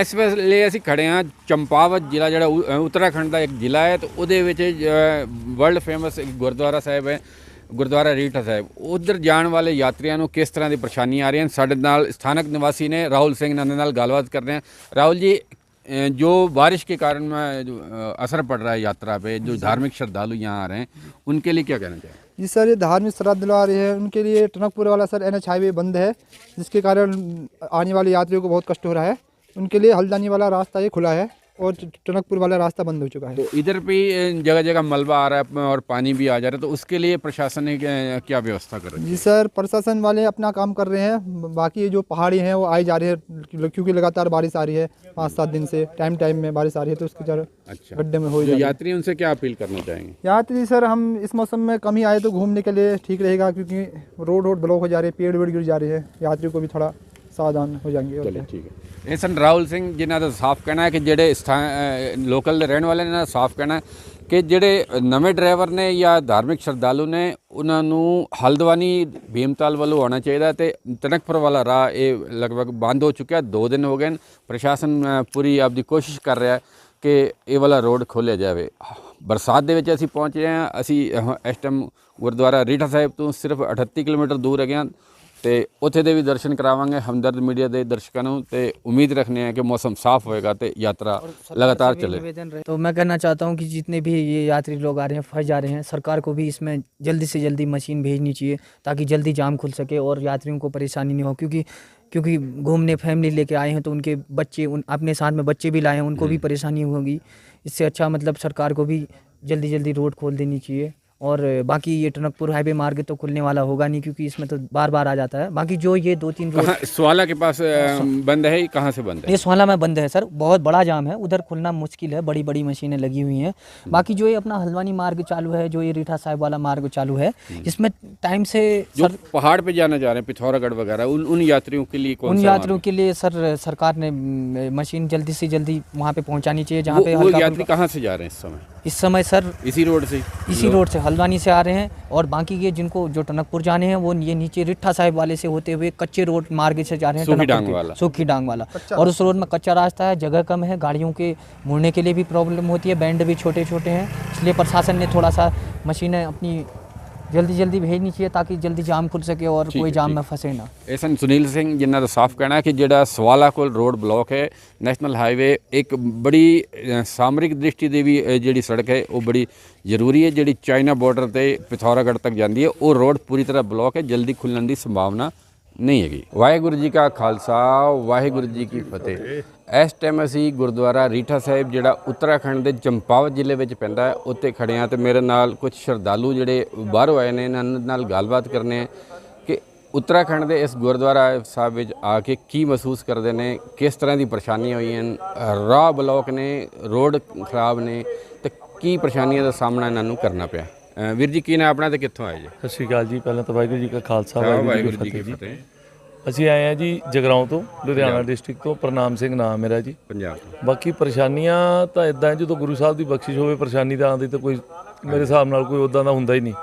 ਇਸ ਵੇਲੇ ਅਸੀਂ ਖੜੇ ਹਾਂ ਚੰਪਾਵਤ ਜ਼ਿਲ੍ਹਾ ਜਿਹੜਾ ਉ- ਅ, ਉੱਤਰਾਖੰਡ ਦਾ ਇੱਕ ਜ਼ਿਲ੍ਹਾ ਹੈ ਤੇ ਉਹਦੇ ਵਿੱਚ ਵਰਲਡ ਫੇਮਸ ਇੱਕ ਗੁਰਦੁਆਰਾ ਸਾਹਿਬ ਹੈ ਗੁਰਦੁਆਰਾ ਰੀਠਾ ਸਾਹਿਬ ਉਧਰ ਜਾਣ ਵਾਲੇ ਯਾਤਰੀਆਂ ਨੂੰ ਕਿਸ ਤਰ੍ਹਾਂ ਦੀ ਪਰੇਸ਼ਾਨੀਆਂ ਆ ਰਹੀਆਂ ਹਨ ਸਾਡੇ ਨਾਲ ਸਥਾਨਕ ਨਿਵਾਸੀ ਨੇ ਰਾਹੁਲ ਸਿੰਘ ਨਾਲ ਨਾਲ ਗੱਲਬਾਤ कर रहे हैं राहुल जी अ, जो बारिश के कारण में जो अ, असर पड़ रहा है यात्रा पे जो धार्मिक श्रद्धालु यहाँ आ रहे हैं उनके लिए क्या कहना चाहिए जी सर ये धार्मिक श्रद्धा आ रही है उनके लिए टनकपुर वाला सर एन एच हाईवे बंद है जिसके कारण आने वाले यात्रियों को बहुत कष्ट हो रहा है उनके लिए हल्द्वानी वाला रास्ता ये खुला है और टनकपुर वाला रास्ता बंद हो चुका है। तो इधर भी जगह जगह मलबा आ रहा है और पानी भी आ जा रहा है तो उसके लिए प्रशासन ने क्या- व्यवस्था कर रही है? जी सर प्रशासन वाले अपना काम कर रहे हैं बाकी ये जो पहाड़ी हैं वो आई जा रही है क्योंकि लगातार बारिश आ रही है पाँच सात दिन से टाइम टाइम में बारिश आ रही है तो उसके तरह अच्छा। गड्ढे में हो जो जा रही है। यात्री उनसे क्या अपील करना चाहेंगे? यात्री सर हम इस मौसम में कम ही आए तो घूमने के लिए ठीक रहेगा क्योंकि रोड रोड ब्लॉक हो जा रही है पेड़ वेड़ गिर जा रही है यात्रियों को भी थोड़ा ਸਾਵਧਾਨ ਹੋ ਜਾਣਗੇ ਹੋਰ ਠੀਕ ਹੈ। ਇਨਸਨ ਰਾਹੁਲ ਸਿੰਘ, ਜਿਨ੍ਹਾਂ ਦਾ ਸਾਫ਼ ਕਹਿਣਾ ਹੈ ਕਿ ਜਿਹੜੇ ਸਥਾਨ ਲੋਕਲ ਦੇ ਰਹਿਣ ਵਾਲੇ ਨੇ, ਇਹਨਾਂ ਸਾਫ਼ ਕਹਿਣਾ ਹੈ ਕਿ ਜਿਹੜੇ ਨਵੇਂ ਡਰਾਈਵਰ ਨੇ ਜਾਂ ਧਾਰਮਿਕ ਸ਼ਰਧਾਲੂ ਨੇ, ਉਹਨਾਂ ਨੂੰ ਹਲਦਵਾਨੀ ਭੀਮਤਾਲ ਵੱਲੋਂ ਆਉਣਾ ਚਾਹੀਦਾ ਤੇ ਤਨਕਪੁਰ ਵਾਲਾ ਰਾਹ ਇਹ ਲਗਭਗ ਬੰਦ ਹੋ ਚੁੱਕਿਆ, ਦੋ ਦਿਨ ਹੋ ਗਏ ਪ੍ਰਸ਼ਾਸਨ ਪੂਰੀ ਆਪਦੀ ਕੋਸ਼ਿਸ਼ ਕਰ ਰਿਹਾ ਕਿ ਇਹ ਵਾਲਾ ਰੋਡ ਖੋਲਿਆ ਜਾਵੇ। ਬਰਸਾਤ ਦੇ ਵਿੱਚ ਅਸੀਂ ਪਹੁੰਚ ਰਹੇ ਹਾਂ। ਅਸੀਂ ਇਸ ਟਾਈਮ ਗੁਰਦੁਆਰਾ ਰੀਠਾ ਸਾਹਿਬ ਤੋਂ ਸਿਰਫ 38 ਕਿਲੋਮੀਟਰ ਦੂਰ ਹੈਗੇ ਹਾਂ। ਤੇ ਉੱਥੇ ਦੇ ਵੀ ਦਰਸ਼ਨ ਕਰਾਵਾਂਗੇ ਹਮਦਰਦ ਮੀਡੀਆ ਦੇ ਦਰਸ਼ਕਾਂ ਨੂੰ ਤੇ ਉਮੀਦ ਰੱਖਨੇ ਆ ਕਿ ਮੌਸਮ ਸਾਫ਼ ਹੋਏਗਾ ਤੇ ਯਾਤਰਾ लगातार चले निवेदन रहे तो मैं कहना चाहता हूँ कि जितने भी ये यात्री लोग आ रहे हैं फंस जा रहे हैं सरकार को भी इसमें जल्दी से जल्दी मशीन भेजनी चाहिए ताकि जल्दी जाम खुल सके और यात्रियों को परेशानी नहीं हो क्योंकि क्योंकि घूमने फैमिली लेके आए हैं तो उनके बच्चे उन अपने साथ में बच्चे भी लाए हैं उनको भी परेशानी होगी इससे अच्छा मतलब सरकार को भी जल्दी जल्दी रोड खोल देनी चाहिए और बाकी ये टनकपुर हाईवे मार्ग तो खुलने वाला होगा नहीं क्योंकि इसमें तो बार बार आ जाता है। बाकी जो ये दो तीन रोड स्वाला के पास बंद है कहाँ से बंद है? ये सोहला में बंद है सर। बहुत बड़ा जाम है। उधर खुलना मुश्किल है। बड़ी बड़ी मशीनें लगी हुई हैं। बाकी जो ये अपना हल्द्वानी मार्ग चालू है जो ये रीठा साहिब वाला मार्ग चालू है इसमें टाइम से जो पहाड़ पे जाना जा रहे हैं पिथौरागढ़ वगैरह उन उन यात्रियों के लिए उन यात्रियों के लिए सर सरकार ने मशीन जल्दी से जल्दी वहाँ पे पहुँचानी चाहिए जहाँ पे यात्री कहाँ से जा रहे हैं इस समय? इस समय सर इसी रोड से? इसी रोड से हल्द्वानी से आ रहे हैं और बाकी ये जिनको जो टनकपुर जाने हैं वो ये नीचे रिट्ठा साहिब वाले से होते हुए कच्चे रोड मार्ग से जा रहे हैं सूखी डांग वाला। सूखी डांग वाला। और उस रोड में कच्चा रास्ता है जगह कम है गाड़ियों के मुड़ने के लिए भी प्रॉब्लम होती है बैंड भी छोटे छोटे हैं इसलिए प्रशासन ने थोड़ा सा मशीनें अपनी ਜਲਦੀ ਜਲਦੀ ਭੇਜਣੀ ਚਾਹੀਏ ਤਾਂ ਕਿ ਜਲਦੀ ਜਾਮ ਖੁੱਲ ਸਕੇ ਔਰ ਕੋਈ ਜਾਮ ਨਾ ਫਸੇ ਨਾ ਐਸਨ ਸੁਨੀਲ ਸਿੰਘ ਜਿਨ੍ਹਾਂ ਦਾ ਸਾਫ਼ ਕਹਿਣਾ ਕਿ ਜਿਹੜਾ ਸਵਾਲਾ ਕੋਲ ਰੋਡ ਬਲੌਕ ਹੈ ਨੈਸ਼ਨਲ ਹਾਈਵੇ ਇੱਕ ਬੜੀ ਸਾਮਰਿਕ ਦ੍ਰਿਸ਼ਟੀ ਦੇ ਵੀ ਜਿਹੜੀ ਸੜਕ ਹੈ ਉਹ ਬੜੀ ਜ਼ਰੂਰੀ ਹੈ ਜਿਹੜੀ ਚਾਈਨਾ ਬਾਰਡਰ ਤੇ ਪਿਥੌਰਾਗੜ੍ਹ ਤੱਕ ਜਾਂਦੀ ਹੈ ਉਹ ਰੋਡ ਪੂਰੀ ਤਰ੍ਹਾਂ ਬਲੌਕ ਹੈ ਜਲਦੀ ਖੁੱਲਣ ਦੀ ਸੰਭਾਵਨਾ ਨਹੀਂ ਹੈਗੀ। ਵਾਹਿਗੁਰੂ ਜੀ ਕਾ ਖਾਲਸਾ, ਵਾਹਿਗੁਰੂ ਜੀ ਕੀ ਫਤਿਹ। ਇਸ ਟਾਈਮ ਅਸੀਂ ਗੁਰਦੁਆਰਾ ਰੀਠਾ ਸਾਹਿਬ, ਜਿਹੜਾ ਉੱਤਰਾਖੰਡ ਦੇ ਚੰਪਾਵਤ ਜ਼ਿਲ੍ਹੇ ਵਿੱਚ ਪੈਂਦਾ ਹੈ, ਉੱਥੇ ਖੜੇ ਹਾਂ ਤੇ ਮੇਰੇ ਨਾਲ ਕੁਝ ਸ਼ਰਧਾਲੂ ਜਿਹੜੇ ਬਾਹਰੋਂ ਆਏ ਨੇ, ਇਹਨਾਂ ਨਾਲ ਗੱਲਬਾਤ ਕਰਨੇ ਕਿ ਉੱਤਰਾਖੰਡ ਦੇ ਇਸ ਗੁਰਦੁਆਰਾ ਸਾਹਿਬ ਵਿੱਚ ਆ ਕੇ ਕੀ ਮਹਿਸੂਸ ਕਰਦੇ ਨੇ, ਕਿਸ ਤਰ੍ਹਾਂ ਦੀ ਪਰੇਸ਼ਾਨੀਆਂ ਹੋਈਆਂ ਹਨ, ਰਾਹ ਬਲੌਕ ਨੇ ਰੋਡ ਖਰਾਬ ਨੇ, ਤੇ ਕੀ ਪਰੇਸ਼ਾਨੀਆਂ ਦਾ ਸਾਹਮਣਾ ਇਹਨਾਂ ਨੂੰ ਕਰਨਾ ਪਿਆ। ਅ, ਵੀਰ ਜੀ ਕੀ ਨਾਮ ਆਪਣਾ ਤੇ ਕਿੱਥੋਂ ਆਏ ਜੀ? ਸਤਿ ਸ਼੍ਰੀ ਅਕਾਲ ਜੀ ਪਹਿਲਾਂ ਤਾਂ ਵਾਹਿਗੁਰੂ ਜੀ ਕਾ ਖਾਲਸਾ ਵਾਹਿਗੁਰੂ ਜੀ ਕੀ ਫਤਿਹ ਅਸੀਂ ਆਏ ਆ ਜੀ ਜਗਰਾਉਂ ਤੋਂ ਲੁਧਿਆਣਾ ਡਿਸਟ੍ਰਿਕਟ ਤੋਂ ਪ੍ਰਨਾਮ ਸਿੰਘ ਨਾਮ ਮੇਰਾ ਜੀ। ਪੰਜਾਬ ਤੋਂ। ਬਾਕੀ ਪਰੇਸ਼ਾਨੀਆਂ ਤਾਂ ਇਦਾਂ ਜਦੋਂ ਗੁਰੂ ਸਾਹਿਬ ਦੀ ਬਖਸ਼ਿਸ਼ ਹੋਵੇ ਪਰੇਸ਼ਾਨੀ ਤਾਂ ਆਉਂਦੀ ਤਾਂ ਕੋਈ ਮੇਰੇ ਹਿਸਾਬ ਨਾਲ ਕੋਈ ਉਦਾਂ ਦਾ ਹੁੰਦਾ ਹੀ ਨਹੀਂ।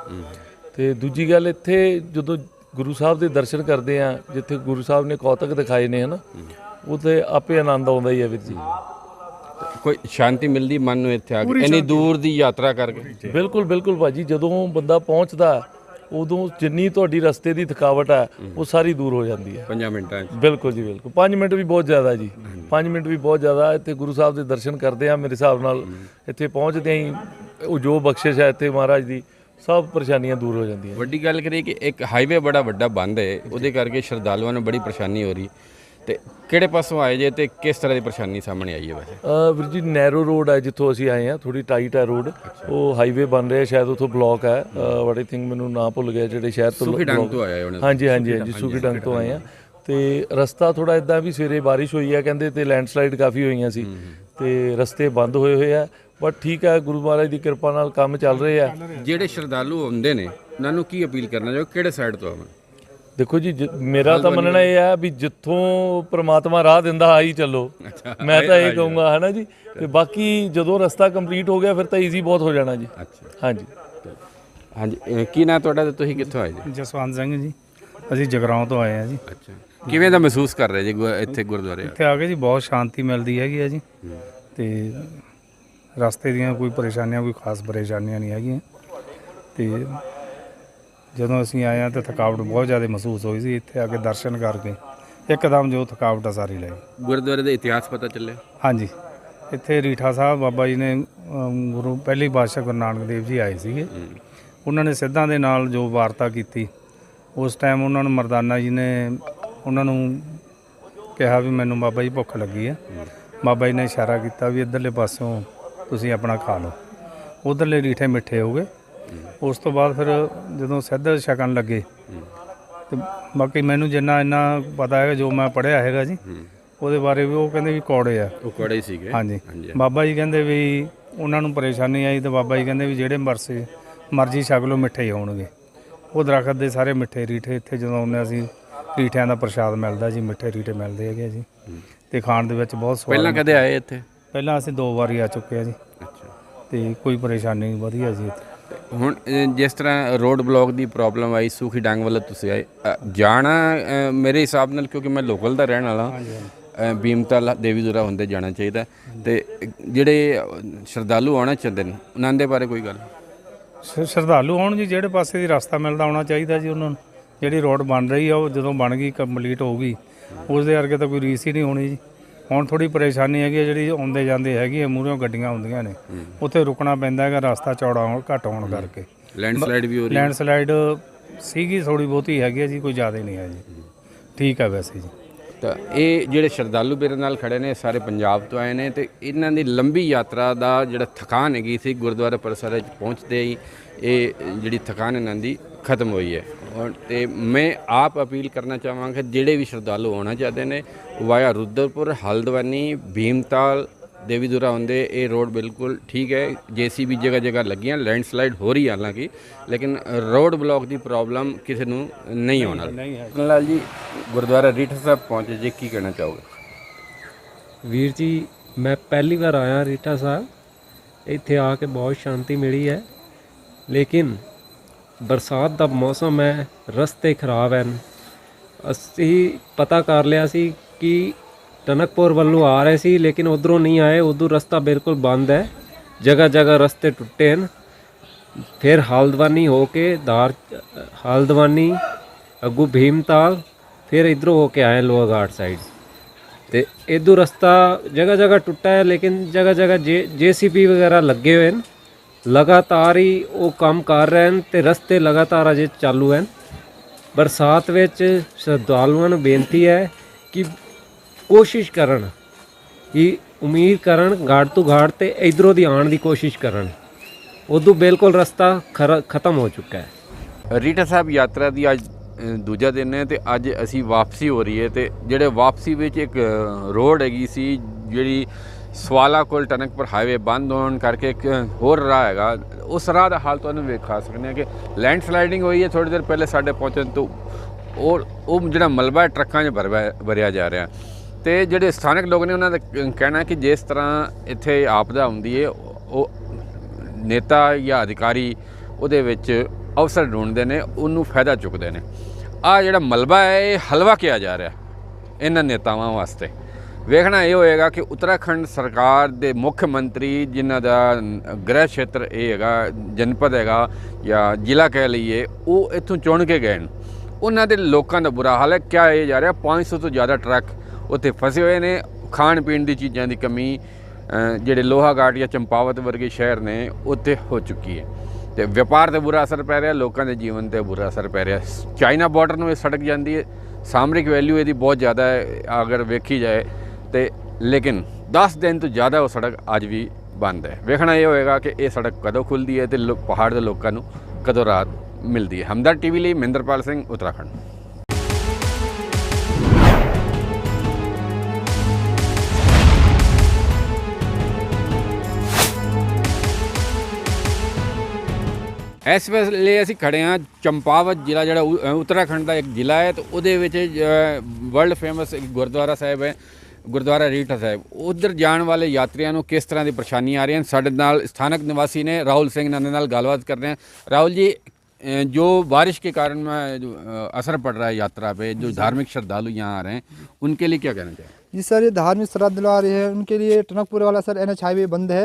ਤੇ ਦੂਜੀ ਗੱਲ ਇੱਥੇ ਜਦੋਂ ਗੁਰੂ ਸਾਹਿਬ ਦੇ ਦਰਸ਼ਨ ਕਰਦੇ ਆ ਜਿੱਥੇ ਗੁਰੂ ਸਾਹਿਬ ਨੇ ਕੌਤਕ ਦਿਖਾਏ ਨੇ ਹਨਾ ਤੇ ਆਪੇ ਆਨੰਦ ਆਉਂਦਾ ਹੀ ਹੈ ਵੀਰ ਜੀ। ਕੋਈ ਸ਼ਾਂਤੀ ਮਿਲਦੀ ਮਨ ਨੂੰ ਇੱਥੇ ਆ ਕੇ ਇੰਨੀ ਦੂਰ ਦੀ ਯਾਤਰਾ ਕਰਕੇ। ਬਿਲਕੁਲ ਬਿਲਕੁਲ ਭਾਜੀ ਜਦੋਂ ਬੰਦਾ ਪਹੁੰਚਦਾ ਉਦੋਂ ਜਿੰਨੀ ਤੁਹਾਡੀ ਰਸਤੇ ਦੀ ਥਕਾਵਟ ਹੈ ਉਹ ਸਾਰੀ ਦੂਰ ਹੋ ਜਾਂਦੀ ਹੈ। 5 ਮਿੰਟਾਂ 'ਚ। ਬਿਲਕੁਲ ਜੀ ਬਿਲਕੁਲ। 5 ਮਿੰਟ ਵੀ ਬਹੁਤ ਜ਼ਿਆਦਾ ਜੀ। 5 ਮਿੰਟ ਵੀ ਬਹੁਤ ਜ਼ਿਆਦਾ ਇੱਥੇ ਗੁਰੂ ਸਾਹਿਬ ਦੇ ਦਰਸ਼ਨ ਕਰਦੇ ਆ ਮੇਰੇ ਹਿਸਾਬ ਨਾਲ ਇੱਥੇ ਪਹੁੰਚਦੇ ਹੀ ਉਹ ਜੋ ਬਖਸ਼ਿਸ਼ ਹੈ ਇੱਥੇ ਮਹਾਰਾਜ ਦੀ ਸਭ ਪਰੇਸ਼ਾਨੀਆਂ ਦੂਰ ਹੋ ਜਾਂਦੀਆਂ। ਵੱਡੀ ਗੱਲ ਕਰੀਏ ਕਿ ਇੱਕ ਹਾਈਵੇ ਬੜਾ ਵੱਡਾ ਬੰਦ ਹੈ ਉਹਦੇ ਕਰਕੇ ਸ਼ਰਧਾਲੂਆਂ ਨੂੰ ਬੜੀ ਪਰੇਸ਼ਾਨੀ ਹੋ ਰਹੀ ਤੇ ਕਿਹੜੇ ਪਾਸੋਂ ਆਏ ਜੇ ਤੇ ਕਿਸ ਤਰ੍ਹਾਂ ਦੀ ਪਰੇਸ਼ਾਨੀ ਸਾਹਮਣੇ ਆਈ ਹੈ ਵੈਸੇ? ਅ, ਵੀਰ ਜੀ ਨੈਰੋ ਰੋਡ ਹੈ ਜਿੱਥੋਂ ਅਸੀਂ ਆਏ ਆ ਥੋੜੀ ਟਾਈਟ ਹੈ ਰੋਡ ਉਹ ਹਾਈਵੇ ਬਣ ਰਿਹਾ ਸ਼ਾਇਦ ਉਥੋਂ ਬਲੌਕ ਹੈ। ਵਟ ਆਈ ਥਿੰਕ ਮੈਨੂੰ ਨਾਂ ਭੁੱਲ ਗਿਆ ਜਿਹੜੇ ਸ਼ਹਿਰ ਤੋਂ ਸੁਖੀ ਡੰਗ ਤੋਂ ਆਇਆ ਉਹਨੇ ਹਾਂਜੀ ਹਾਂਜੀ ਹਾਂਜੀ ਸੁਖੀ ਡੰਗ ਤੋਂ ਆਏ ਆ ਤੇ ਰਸਤਾ ਥੋੜਾ ਇਦਾਂ ਵੀ ਸਵੇਰੇ ਬਾਰਿਸ਼ ਹੋਈ ਆ ਕਹਿੰਦੇ ਤੇ ਲੈਂਡਸਲਾਈਡ ਕਾਫੀ ਹੋਈਆਂ ਸੀ। ਤੇ ਰਸਤੇ ਬੰਦ ਹੋਏ ਹੋਏ ਆ ਬਟ ਠੀਕ ਹੈ ਗੁਰੂ ਮਹਾਰਾਜ ਦੀ ਕਿਰਪਾ ਨਾਲ ਕੰਮ ਚੱਲ ਰਹੇ ਜਿਹੜੇ ਸ਼ਰਧਾਲੂ ਆਉਂਦੇ ਨੇ ਉਹਨਾਂ ਨੂੰ ਕੀ ਅਪੀਲ ਕਰਨਾ ਚਾਹੋ ਕਿਹੜੇ ਸਾਈਡ ਤੋਂ ਆਵਣ ਦੇਖੋ ਜੀ ਜ- ਮੇਰਾ ਤਾਂ ਮੰਨਣਾ ਇਹ ਹੈ ਵੀ ਜਿੱਥੋਂ ਪ੍ਰਮਾਤਮਾ ਰਾਹ ਦਿੰਦਾ ਆਈ ਚੱਲੋ। ਮੈਂ ਤਾਂ ਇਹ ਕਹੂੰਗਾ ਹੈ ਨਾ ਜੀ? ਤੇ ਬਾਕੀ ਜਦੋਂ ਰਸਤਾ ਕੰਪਲੀਟ ਹੋ ਗਿਆ ਫਿਰ ਤਾਂ ਈਜ਼ੀ ਬਹੁਤ ਹੋ ਜਾਣਾ ਜੀ। ਅੱਛਾ। ਹਾਂਜੀ। ਹਾਂਜੀ ਅਹ ਕੀ ਨਾਂ ਤੁਹਾਡਾ ਤੇ ਤੁਸੀਂ ਕਿੱਥੋਂ ਆਏ ਜੀ? ਜਸਵੰਤ ਸਿੰਘ ਜੀ। ਅਸੀਂ ਜਗਰਾਉਂ ਤੋਂ ਆਏ ਆ ਜੀ। ਅੱਛਾ। ਕਿਵੇਂ ਦਾ ਮਹਿਸੂਸ ਕਰ ਰਹੇ ਜੀ ਗੁ- ਇੱਥੇ ਗੁਰਦੁਆਰੇ ਇੱਥੇ ਆ ਕੇ ਜੀ ਬਹੁਤ ਸ਼ਾਂਤੀ ਮਿਲਦੀ ਹੈਗੀ ਹੈ ਜੀ। ਤੇ ਰਸਤੇ ਦੀਆਂ ਕੋਈ ਪਰੇਸ਼ਾਨੀਆਂ ਕੋਈ ਖਾਸ ਪਰੇਸ਼ਾਨੀਆਂ ਨਹੀਂ ਹੈਗੀਆਂ। ਤੇ ਜਦੋਂ ਅਸੀਂ ਆਏ ਆ ਤੇ ਥਕਾਵਟ ਬਹੁਤ ਜ਼ਿਆਦਾ ਮਹਿਸੂਸ ਹੋਈ ਸੀ ਇੱਥੇ ਆ ਕੇ ਦਰਸ਼ਨ ਕਰਕੇ। ਇੱਕਦਮ ਜੋ ਥਕਾਵਟ ਆ ਸਾਰੀ ਲਈ ਗੁਰਦੁਆਰੇ ਦਾ ਇਤਿਹਾਸ ਪਤਾ ਚੱਲਿਆ? ਹਾਂਜੀ। ਇੱਥੇ ਰੀਠਾ ਸਾਹਿਬ ਬਾਬਾ ਜੀ ਨੇ ਅਮ, ਗੁਰੂ ਪਹਿਲੀ ਪਾਤਸ਼ਾਹ ਗੁਰੂ ਨਾਨਕ ਦੇਵ ਜੀ ਆਏ ਸੀਗੇ। ਉਹਨਾਂ ਨੇ ਸਿੱਧਾਂ ਦੇ ਨਾਲ ਜੋ ਵਾਰਤਾ ਕੀਤੀ ਉਸ ਟਾਈਮ ਉਹਨਾਂ ਨੂੰ ਮਰਦਾਨਾ ਜੀ ਨੇ ਉਹਨਾਂ ਨੂੰ ਕਿਹਾ ਵੀ ਮੈਨੂੰ ਬਾਬਾ ਜੀ ਭੁੱਖ ਲੱਗੀ ਹੈ ਬਾਬਾ ਜੀ ਨੇ ਇਸ਼ਾਰਾ ਕੀਤਾ ਵੀ ਇੱਧਰਲੇ ਪਾਸਿਓਂ ਤੁਸੀਂ ਆਪਣਾ ਖਾ ਲਓ। ਉਧਰਲੇ ਰੀਠੇ ਮਿੱਠੇ ਹੋ ਗਏ। ਉਸ ਤੋਂ ਬਾਅਦ ਫਿਰ ਜਦੋਂ ਸਿੱਧ ਛਕਣ ਲੱਗੇ ਤੇ ਬਾਕੀ ਮੈਨੂੰ ਜਿੰਨਾ ਇੰਨਾ ਪਤਾ ਹੈਗਾ ਜੋ ਮੈਂ ਪੜ੍ਹਿਆ ਹੈਗਾ ਜੀ ਉਹਦੇ ਬਾਰੇ ਵੀ ਉਹ ਕਹਿੰਦੇ ਵੀ ਕੌੜੇ ਆ। ਉਹ ਕੜੇ ਸੀਗੇ। ਹਾਂਜੀ। ਬਾਬਾ ਜੀ ਕਹਿੰਦੇ ਵੀ ਉਹਨਾਂ ਨੂੰ ਪਰੇਸ਼ਾਨੀ ਆਈ ਤੇ ਬਾਬਾ ਜੀ ਕਹਿੰਦੇ ਵੀ ਜਿਹੜੇ ਮਰਸੇ ਮਰਜ਼ੀ ਛਕ ਲਓ ਮਿੱਠੇ ਹੀ ਹੋਣਗੇ। ਉਹ ਦਰਖਤ ਦੇ ਸਾਰੇ ਮਿੱਠੇ ਰੀਠੇ ਇੱਥੇ ਜਦੋਂ ਆਉਂਦੇ ਅਸੀਂ ਰੀਠਿਆਂ ਦਾ ਪ੍ਰਸ਼ਾਦ ਮਿਲਦਾ ਜੀ ਮਿੱਠੇ ਰੀਠੇ ਮਿਲਦੇ ਹੈਗੇ ਜੀ। ਤੇ ਖਾਣ ਦੇ ਵਿੱਚ ਬਹੁਤ ਸਵਾਦ ਪਹਿਲਾਂ ਕਦੇ ਆਏ ਇੱਥੇ? ਪਹਿਲਾਂ ਅਸੀਂ ਦੋ ਵਾਰੀ ਆ ਚੁੱਕੇ ਆ ਜੀ। ਅੱਛਾ। ਤੇ ਕੋਈ ਪਰੇਸ਼ਾਨੀ ਨਹੀਂ ਵਧੀਆ ਜੀ। ਇੱਥੇ ਹੁਣ ਜਿਸ ਤਰ੍ਹਾਂ ਰੋਡ ਬਲੌਕ ਦੀ ਪ੍ਰੋਬਲਮ ਆਈ ਸੂਖੀ ਡੰਗ ਵੱਲੋਂ ਤੁਸੀਂ ਆਏ ਅ, ਜਾਣਾ ਅ, ਮੇਰੇ ਹਿਸਾਬ ਨਾਲ ਕਿਉਂਕਿ ਮੈਂ ਲੋਕਲ ਦਾ ਰਹਿਣ ਵਾਲਾ ਅ, ਭੀਮਤਾਲ ਦੇਵੀ ਦੁਰਾ ਹੁੰਦੇ ਜਾਣਾ ਚਾਹੀਦਾ। ਤੇ ਜਿਹੜੇ ਅ, ਸ਼ਰਧਾਲੂ ਆਉਣਾ ਚਾਹੁੰਦੇ ਨੇ ਉਹਨਾਂ ਦੇ ਬਾਰੇ ਕੋਈ ਗੱਲ? ਸ਼- ਸ਼ਰਧਾਲੂ ਆਉਣ ਜੀ ਜਿਹੜੇ ਪਾਸੇ ਦੀ ਰਸਤਾ ਮਿਲਦਾ ਆਉਣਾ ਚਾਹੀਦਾ ਜੀ ਉਹਨਾਂ ਨੂੰ। ਜਿਹੜੀ ਰੋਡ ਬਣ ਰਹੀ ਆ ਉਹ ਜਦੋਂ ਬਣ ਗਈ ਕੰਪਲੀਟ ਹੋਊਗੀ ਉਸ ਦੇ ਕਰਕੇ ਤਾਂ ਕੋਈ ਰੀਸ ਹੀ ਨਹੀਂ ਹੋਣੀ ਜੀ। ਹੁਣ ਥੋੜੀ ਪਰੇਸ਼ਾਨੀ ਹੈਗੀ ਆ ਜਿਹੜੀ ਆਉਂਦੇ ਜਾਂਦੇ ਹੈਗੀ ਆ ਮੂਹਰੋਂ ਗੱਡੀਆਂ ਆਉਂਦੀਆਂ ਨੇ। ਉੱਥੇ ਰੁਕਣਾ ਪੈਂਦਾ ਹੈਗਾ ਰਸਤਾ ਚੌੜਾ ਹੋਣ ਘੱਟ ਹੋਣ ਕਰਕੇ। ਲੈਂਡਸਲਾਈਡ ਵੀ ਹੋ ਰਹੀ ਹੈ। ਲੈਂਡ ਸਲਾਈਡ ਸੀਗੀ ਥੋੜੀ ਬਹੁਤੀ ਹੈਗੀ ਆ ਜੀ ਕੋਈ ਜ਼ਿਆਦਾ ਨਹੀਂ ਹੈ ਜੀ। ਠੀਕ ਹੈ ਵੈਸੇ ਜੀ। ਤਾਂ ਇਹ ਜਿਹੜੇ ਸ਼ਰਧਾਲੂ ਮੇਰੇ ਨਾਲ ਖੜੇ ਨੇ ਸਾਰੇ ਪੰਜਾਬ ਤੋਂ ਆਏ ਨੇ ਤੇ ਇਹਨਾਂ ਦੀ ਲੰਬੀ ਯਾਤਰਾ ਦਾ ਜਿਹੜਾ ਥਕਾਨ ਹੈਗੀ ਸੀ ਗੁਰਦੁਆਰਾ ਪਰਸਰ ਵਿੱਚ ਪਹੁੰਚਦੇ ਹੀ ਇਹ ਜਿਹੜੀ ਥਕਾਨ ਇਹਨਾਂ ਦੀ ਖਤਮ ਹੋਈ ਹੈ। ਔਰ ਤੇ ਮੈਂ ਆਪ ਅਪੀਲ ਕਰਨਾ ਚਾਹਾਂਗਾ ਜਿਹੜੇ ਵੀ ਸ਼ਰਧਾਲੂ ਆਉਣਾ ਚਾਹਦੇ ਨੇ ਵਾਇਆ ਰੁਦਰਪੁਰ ਹਲਦਵਾਨੀ ਭੀਮਤਾਲ ਦੇਵੀਦੁਰਾ ਹੁੰਦੇ ਇਹ ਰੋਡ ਬਿਲਕੁਲ ਠੀਕ ਹੈ। ਜੀਸੀਬੀ ਜਗ੍ਹਾ ਜਗ੍ਹਾ ਲੱਗੀਆਂ ਲੈਂਡਸਲਾਈਡ ਹੋ ਰਹੀ ਹੈ ਹਾਲਾਂਕਿ ਲੇਕਿਨ ਰੋਡ ਬਲੌਕ ਦੀ ਪ੍ਰੋਬਲਮ ਕਿਸੇ ਨੂੰ ਨਹੀਂ ਆਉਣ ਵਾਲੀ। ਨਹੀਂ ਹੈ। ਲਾਲ ਜੀ ਗੁਰਦੁਆਰਾ ਰੀਠਾ ਸਾਹਿਬ ਪਹੁੰਚੇ ਜੀ ਕੀ ਕਹਿਣਾ ਚਾਹੋਗੇ? ਵੀਰ ਜੀ ਮੈਂ ਪਹਿਲੀ ਵਾਰ ਆਇਆ ਰੀਟਾ ਸਾਹਿਬ। ਇੱਥੇ ਆ ਕੇ ਬਹੁਤ ਸ਼ਾਂਤੀ ਮਿਲੀ ਹੈ। ਲੇਕਿਨ ਬਰਸਾਤ ਦਾ ਮੌਸਮ ਹੈ, ਰਸਤੇ ਖਰਾਬ ਹਨ। ਅਸੀਂ ਪਤਾ ਕਰ ਲਿਆ ਸੀ ਕਿ ਟਨਕਪੁਰ ਵੱਲੋਂ ਆ ਰਹੇ ਸੀ, ਲੇਕਿਨ ਉਧਰੋਂ ਨਹੀਂ ਆਏ। ਉਧਰ ਰਸਤਾ ਬਿਲਕੁਲ ਬੰਦ ਹੈ। ਜਗ੍ਹਾ ਜਗ੍ਹਾ ਰਸਤੇ ਟੁੱਟੇ ਹਨ। ਫਿਰ ਹਾਲਦਵਾਨੀ ਹੋ ਕੇ ਦਾਰ ਹਾਲਦਵਾਨੀ, ਅੱਗੂ ਭੀਮਤਾਲ, ਫਿਰ ਇਧਰੋਂ ਹੋ ਕੇ ਆਏ ਲੋਅਰ ਸਾਈਡ ਤੇ ਇਦੋਂ ਰਸਤਾ ਜਗ੍ਹਾ ਜਗ੍ਹਾ ਟੁੱਟਾ ਹੈ, ਲੇਕਿਨ ਜਗ੍ਹਾ ਜਗ੍ਹਾ ਜੀਸੀਪੀ ਵਗੈਰਾ ਲੱਗੇ ਹੋਏ ਹਨ। ਲਗਾਤਾਰ ਹੀ ਉਹ ਕੰਮ ਕਰ ਰਹੇ ਹਨ ਤੇ ਰਸਤੇ ਲਗਾਤਾਰ ਅਜੇ ਚਾਲੂ ਹਨ। ਬਰਸਾਤ ਵਿੱਚ ਸ਼ਰਧਾਲੂਆਂ ਨੂੰ ਬੇਨਤੀ ਹੈ ਕਿ ਕੋਸ਼ਿਸ਼ ਕਰਨ, ਕਿ ਉਮੀਦ ਕਰਨ ਘਾਟ ਤੋਂ ਘਾਟ ਤੇ ਇਧਰੋਂ ਦੀ ਆਉਣ ਦੀ ਕੋਸ਼ਿਸ਼ ਕਰਨ। ਉਦੋਂ ਬਿਲਕੁਲ ਰਸਤਾ ਖਰ- ਖਤਮ ਹੋ ਚੁੱਕਾ ਹੈ। ਰੀਟਾ ਸਾਹਿਬ, ਯਾਤਰਾ ਦੀ ਅੱਜ ਦੂਜਾ ਦਿਨ ਹੈ ਤੇ ਅੱਜ ਅਸੀਂ ਵਾਪਸੀ ਹੋ ਰਹੀ ਹੈ ਤੇ ਜਿਹੜੇ ਵਾਪਸੀ ਵਿੱਚ ਇੱਕ ਰੋਡ ਹੈਗੀ ਸੀ, ਜਿਹੜੀ ਸਵਾਲਾ ਕੋਲ ਟਨਕਪੁਰ ਹਾਈਵੇ ਬੰਦ ਹੋਣ ਕਰਕੇ ਇੱਕ ਹੋਰ ਰਾਹ ਹੈਗਾ। ਉਸ ਰਾਹ ਦਾ ਹਾਲ ਤੁਹਾਨੂੰ ਵੇਖਾ ਸਕਦੇ ਹਾਂ ਕਿ ਲੈਂਡ ਸਲਾਈਡਿੰਗ ਹੋਈ ਹੈ ਥੋੜੀ ਦੇਰ ਪਹਿਲੇ ਸਾਡੇ ਪਹੁੰਚਣ ਤੋਂ। ਔਰ ਉਹ ਜਿਹੜਾ ਮਲਬਾ ਹੈ, ਟਰੱਕਾਂ 'ਚ ਭਰਵਾ- ਭਰਿਆ ਜਾ ਰਿਹਾ। ਤੇ ਜਿਹੜੇ ਸਥਾਨਕ ਲੋਕ ਨੇ, ਉਹਨਾਂ ਦਾ ਕ- ਕਹਿਣਾ ਕਿ ਜਿਸ ਤਰ੍ਹਾਂ ਇੱਥੇ ਆਪਦਾ ਹੁੰਦੀ ਹੈ, ਉਹ ਨੇਤਾ ਜਾਂ ਅਧਿਕਾਰੀ ਉਹਦੇ ਵਿੱਚ ਅਵਸਰ ਢੂੰਡਦੇ ਨੇ, ਉਹਨੂੰ ਫਾਇਦਾ ਚੁੱਕਦੇ ਨੇ। ਆ ਜਿਹੜਾ ਮਲਬਾ ਹੈ, ਇਹ ਹਲਵਾ ਕਿਹਾ ਜਾ ਰਿਹਾ, ਇਹਨਾਂ ਨੇਤਾਵਾਂ ਵਾਸਤੇ। ਵੇਖਣਾ ਇਹ ਹੋਏਗਾ ਕਿ ਉੱਤਰਾਖੰਡ ਸਰਕਾਰ ਦੇ ਮੁੱਖ ਮੰਤਰੀ ਜਿਨ੍ਹਾਂ ਦਾ ਗ੍ਰਹਿ ਖੇਤਰ ਇਹ ਹੈਗਾ, ਜਨਪਦ ਹੈਗਾ ਜਾਂ ਜ਼ਿਲ੍ਹਾ ਕਹਿ ਲਈਏ, ਉਹ ਇੱਥੋਂ ਚੁਣ ਕੇ ਗਏ ਨੇ। ਉਹਨਾਂ ਦੇ ਲੋਕਾਂ ਦਾ ਬੁਰਾ ਹਾਲ ਹੈ। ਕਿਆ ਇਹ ਜਾ ਰਿਹਾ? 500 ਤੋਂ ਜ਼ਿਆਦਾ ਟਰੱਕ ਉੱਥੇ ਫਸੇ ਹੋਏ ਨੇ। ਖਾਣ ਪੀਣ ਦੀ ਚੀਜ਼ਾਂ ਦੀ ਕਮੀ ਜਿਹੜੇ ਲੋਹਾਗਾਟ ਜਾਂ ਚੰਪਾਵਤ ਵਰਗੇ ਸ਼ਹਿਰ ਨੇ, ਉੱਥੇ ਹੋ ਚੁੱਕੀ ਹੈ। ਤੇ ਵਪਾਰ ਤੇ ਬੁਰਾ ਅਸਰ ਪੈ ਰਿਹਾ, ਲੋਕਾਂ ਦੇ ਜੀਵਨ ਤੇ ਬੁਰਾ ਅਸਰ ਪੈ ਰਿਹਾ। ਚਾਈਨਾ ਬਾਰਡਰ ਨੂੰ ਇਹ ਸੜਕ ਜਾਂਦੀ ਹੈ। ਸਾਮਰਿਕ ਵੈਲਿਊ ਇਹਦੀ ਬਹੁਤ ਜ਼ਿਆਦਾ ਹੈ। ਅਗਰ ਵੇਖੀ ਜਾਏ ਤੇ ਲੇਕਿਨ 10 ਦਿਨ ਤੋਂ ਜ਼ਿਆਦਾ ਉਹ ਸੜਕ ਅੱਜ ਵੀ ਬੰਦ ਹੈ। ਵੇਖਣਾ ਇਹ ਹੋਏਗਾ ਕਿ ਇਹ ਸੜਕ ਕਦੋਂ ਖੁੱਲਦੀ ਹੈ ਤੇ ਪਹਾੜ ਦੇ ਲੋਕਾਂ ਨੂੰ ਕਦੋਂ ਰਾਹਤ ਮਿਲਦੀ ਹੈ। ਹਮਦਰ ਟੀਵੀ ਲਈ ਮਹਿੰਦਰਪਾਲ ਸਿੰਘ, ਉੱਤਰਾਖੰਡ। ਇਸ ਵੇਲੇ ਅਸੀਂ ਖੜੇ ਹਾਂ ਚੰਪਾਵਤ ਜ਼ਿਲ੍ਹਾ, ਜਿਹੜਾ ਉੱਤਰਾਖੰਡ ਦਾ ਇੱਕ ਜ਼ਿਲ੍ਹਾ ਹੈ ਤੇ ਉਹਦੇ ਵਿੱਚ ਵਰਲਡ ਫੇਮਸ ਇੱਕ ਗੁਰਦੁਆਰਾ ਸਾਹਿਬ ਹੈ। ਗੁਰਦੁਆਰਾ ਰੀਠਾ ਸਾਹਿਬ ਉਧਰ ਜਾਣ ਵਾਲੇ ਯਾਤਰੀਆਂ ਨੂੰ ਕਿਸ ਤਰ੍ਹਾਂ ਦੀ ਪਰੇਸ਼ਾਨੀਆਂ ਆ ਰਹੀਆਂ ਹਨ ਸਾਡੇ ਨਾਲ ਸਥਾਨਕ ਨਿਵਾਸੀ ਨੇ ਰਾਹੁਲ ਸਿੰਘ ਨਾਲ ਨਾਲ ਗੱਲਬਾਤ ਕਰ ਰਹੇ ਹਾਂ ਰਾਹੁਲ ਜੀ अ, जो बारिश के कारण में जो, अ, असर पड़ रहा है यात्रा पे जो धार्मिक श्रद्धालु यहाँ आ रहे हैं उनके लिए क्या कहना चाहिए जी सर ये धार्मिक श्रद्धालु आ रहे हैं उनके लिए टनकपुर वाला सर एन हाईवे बंद है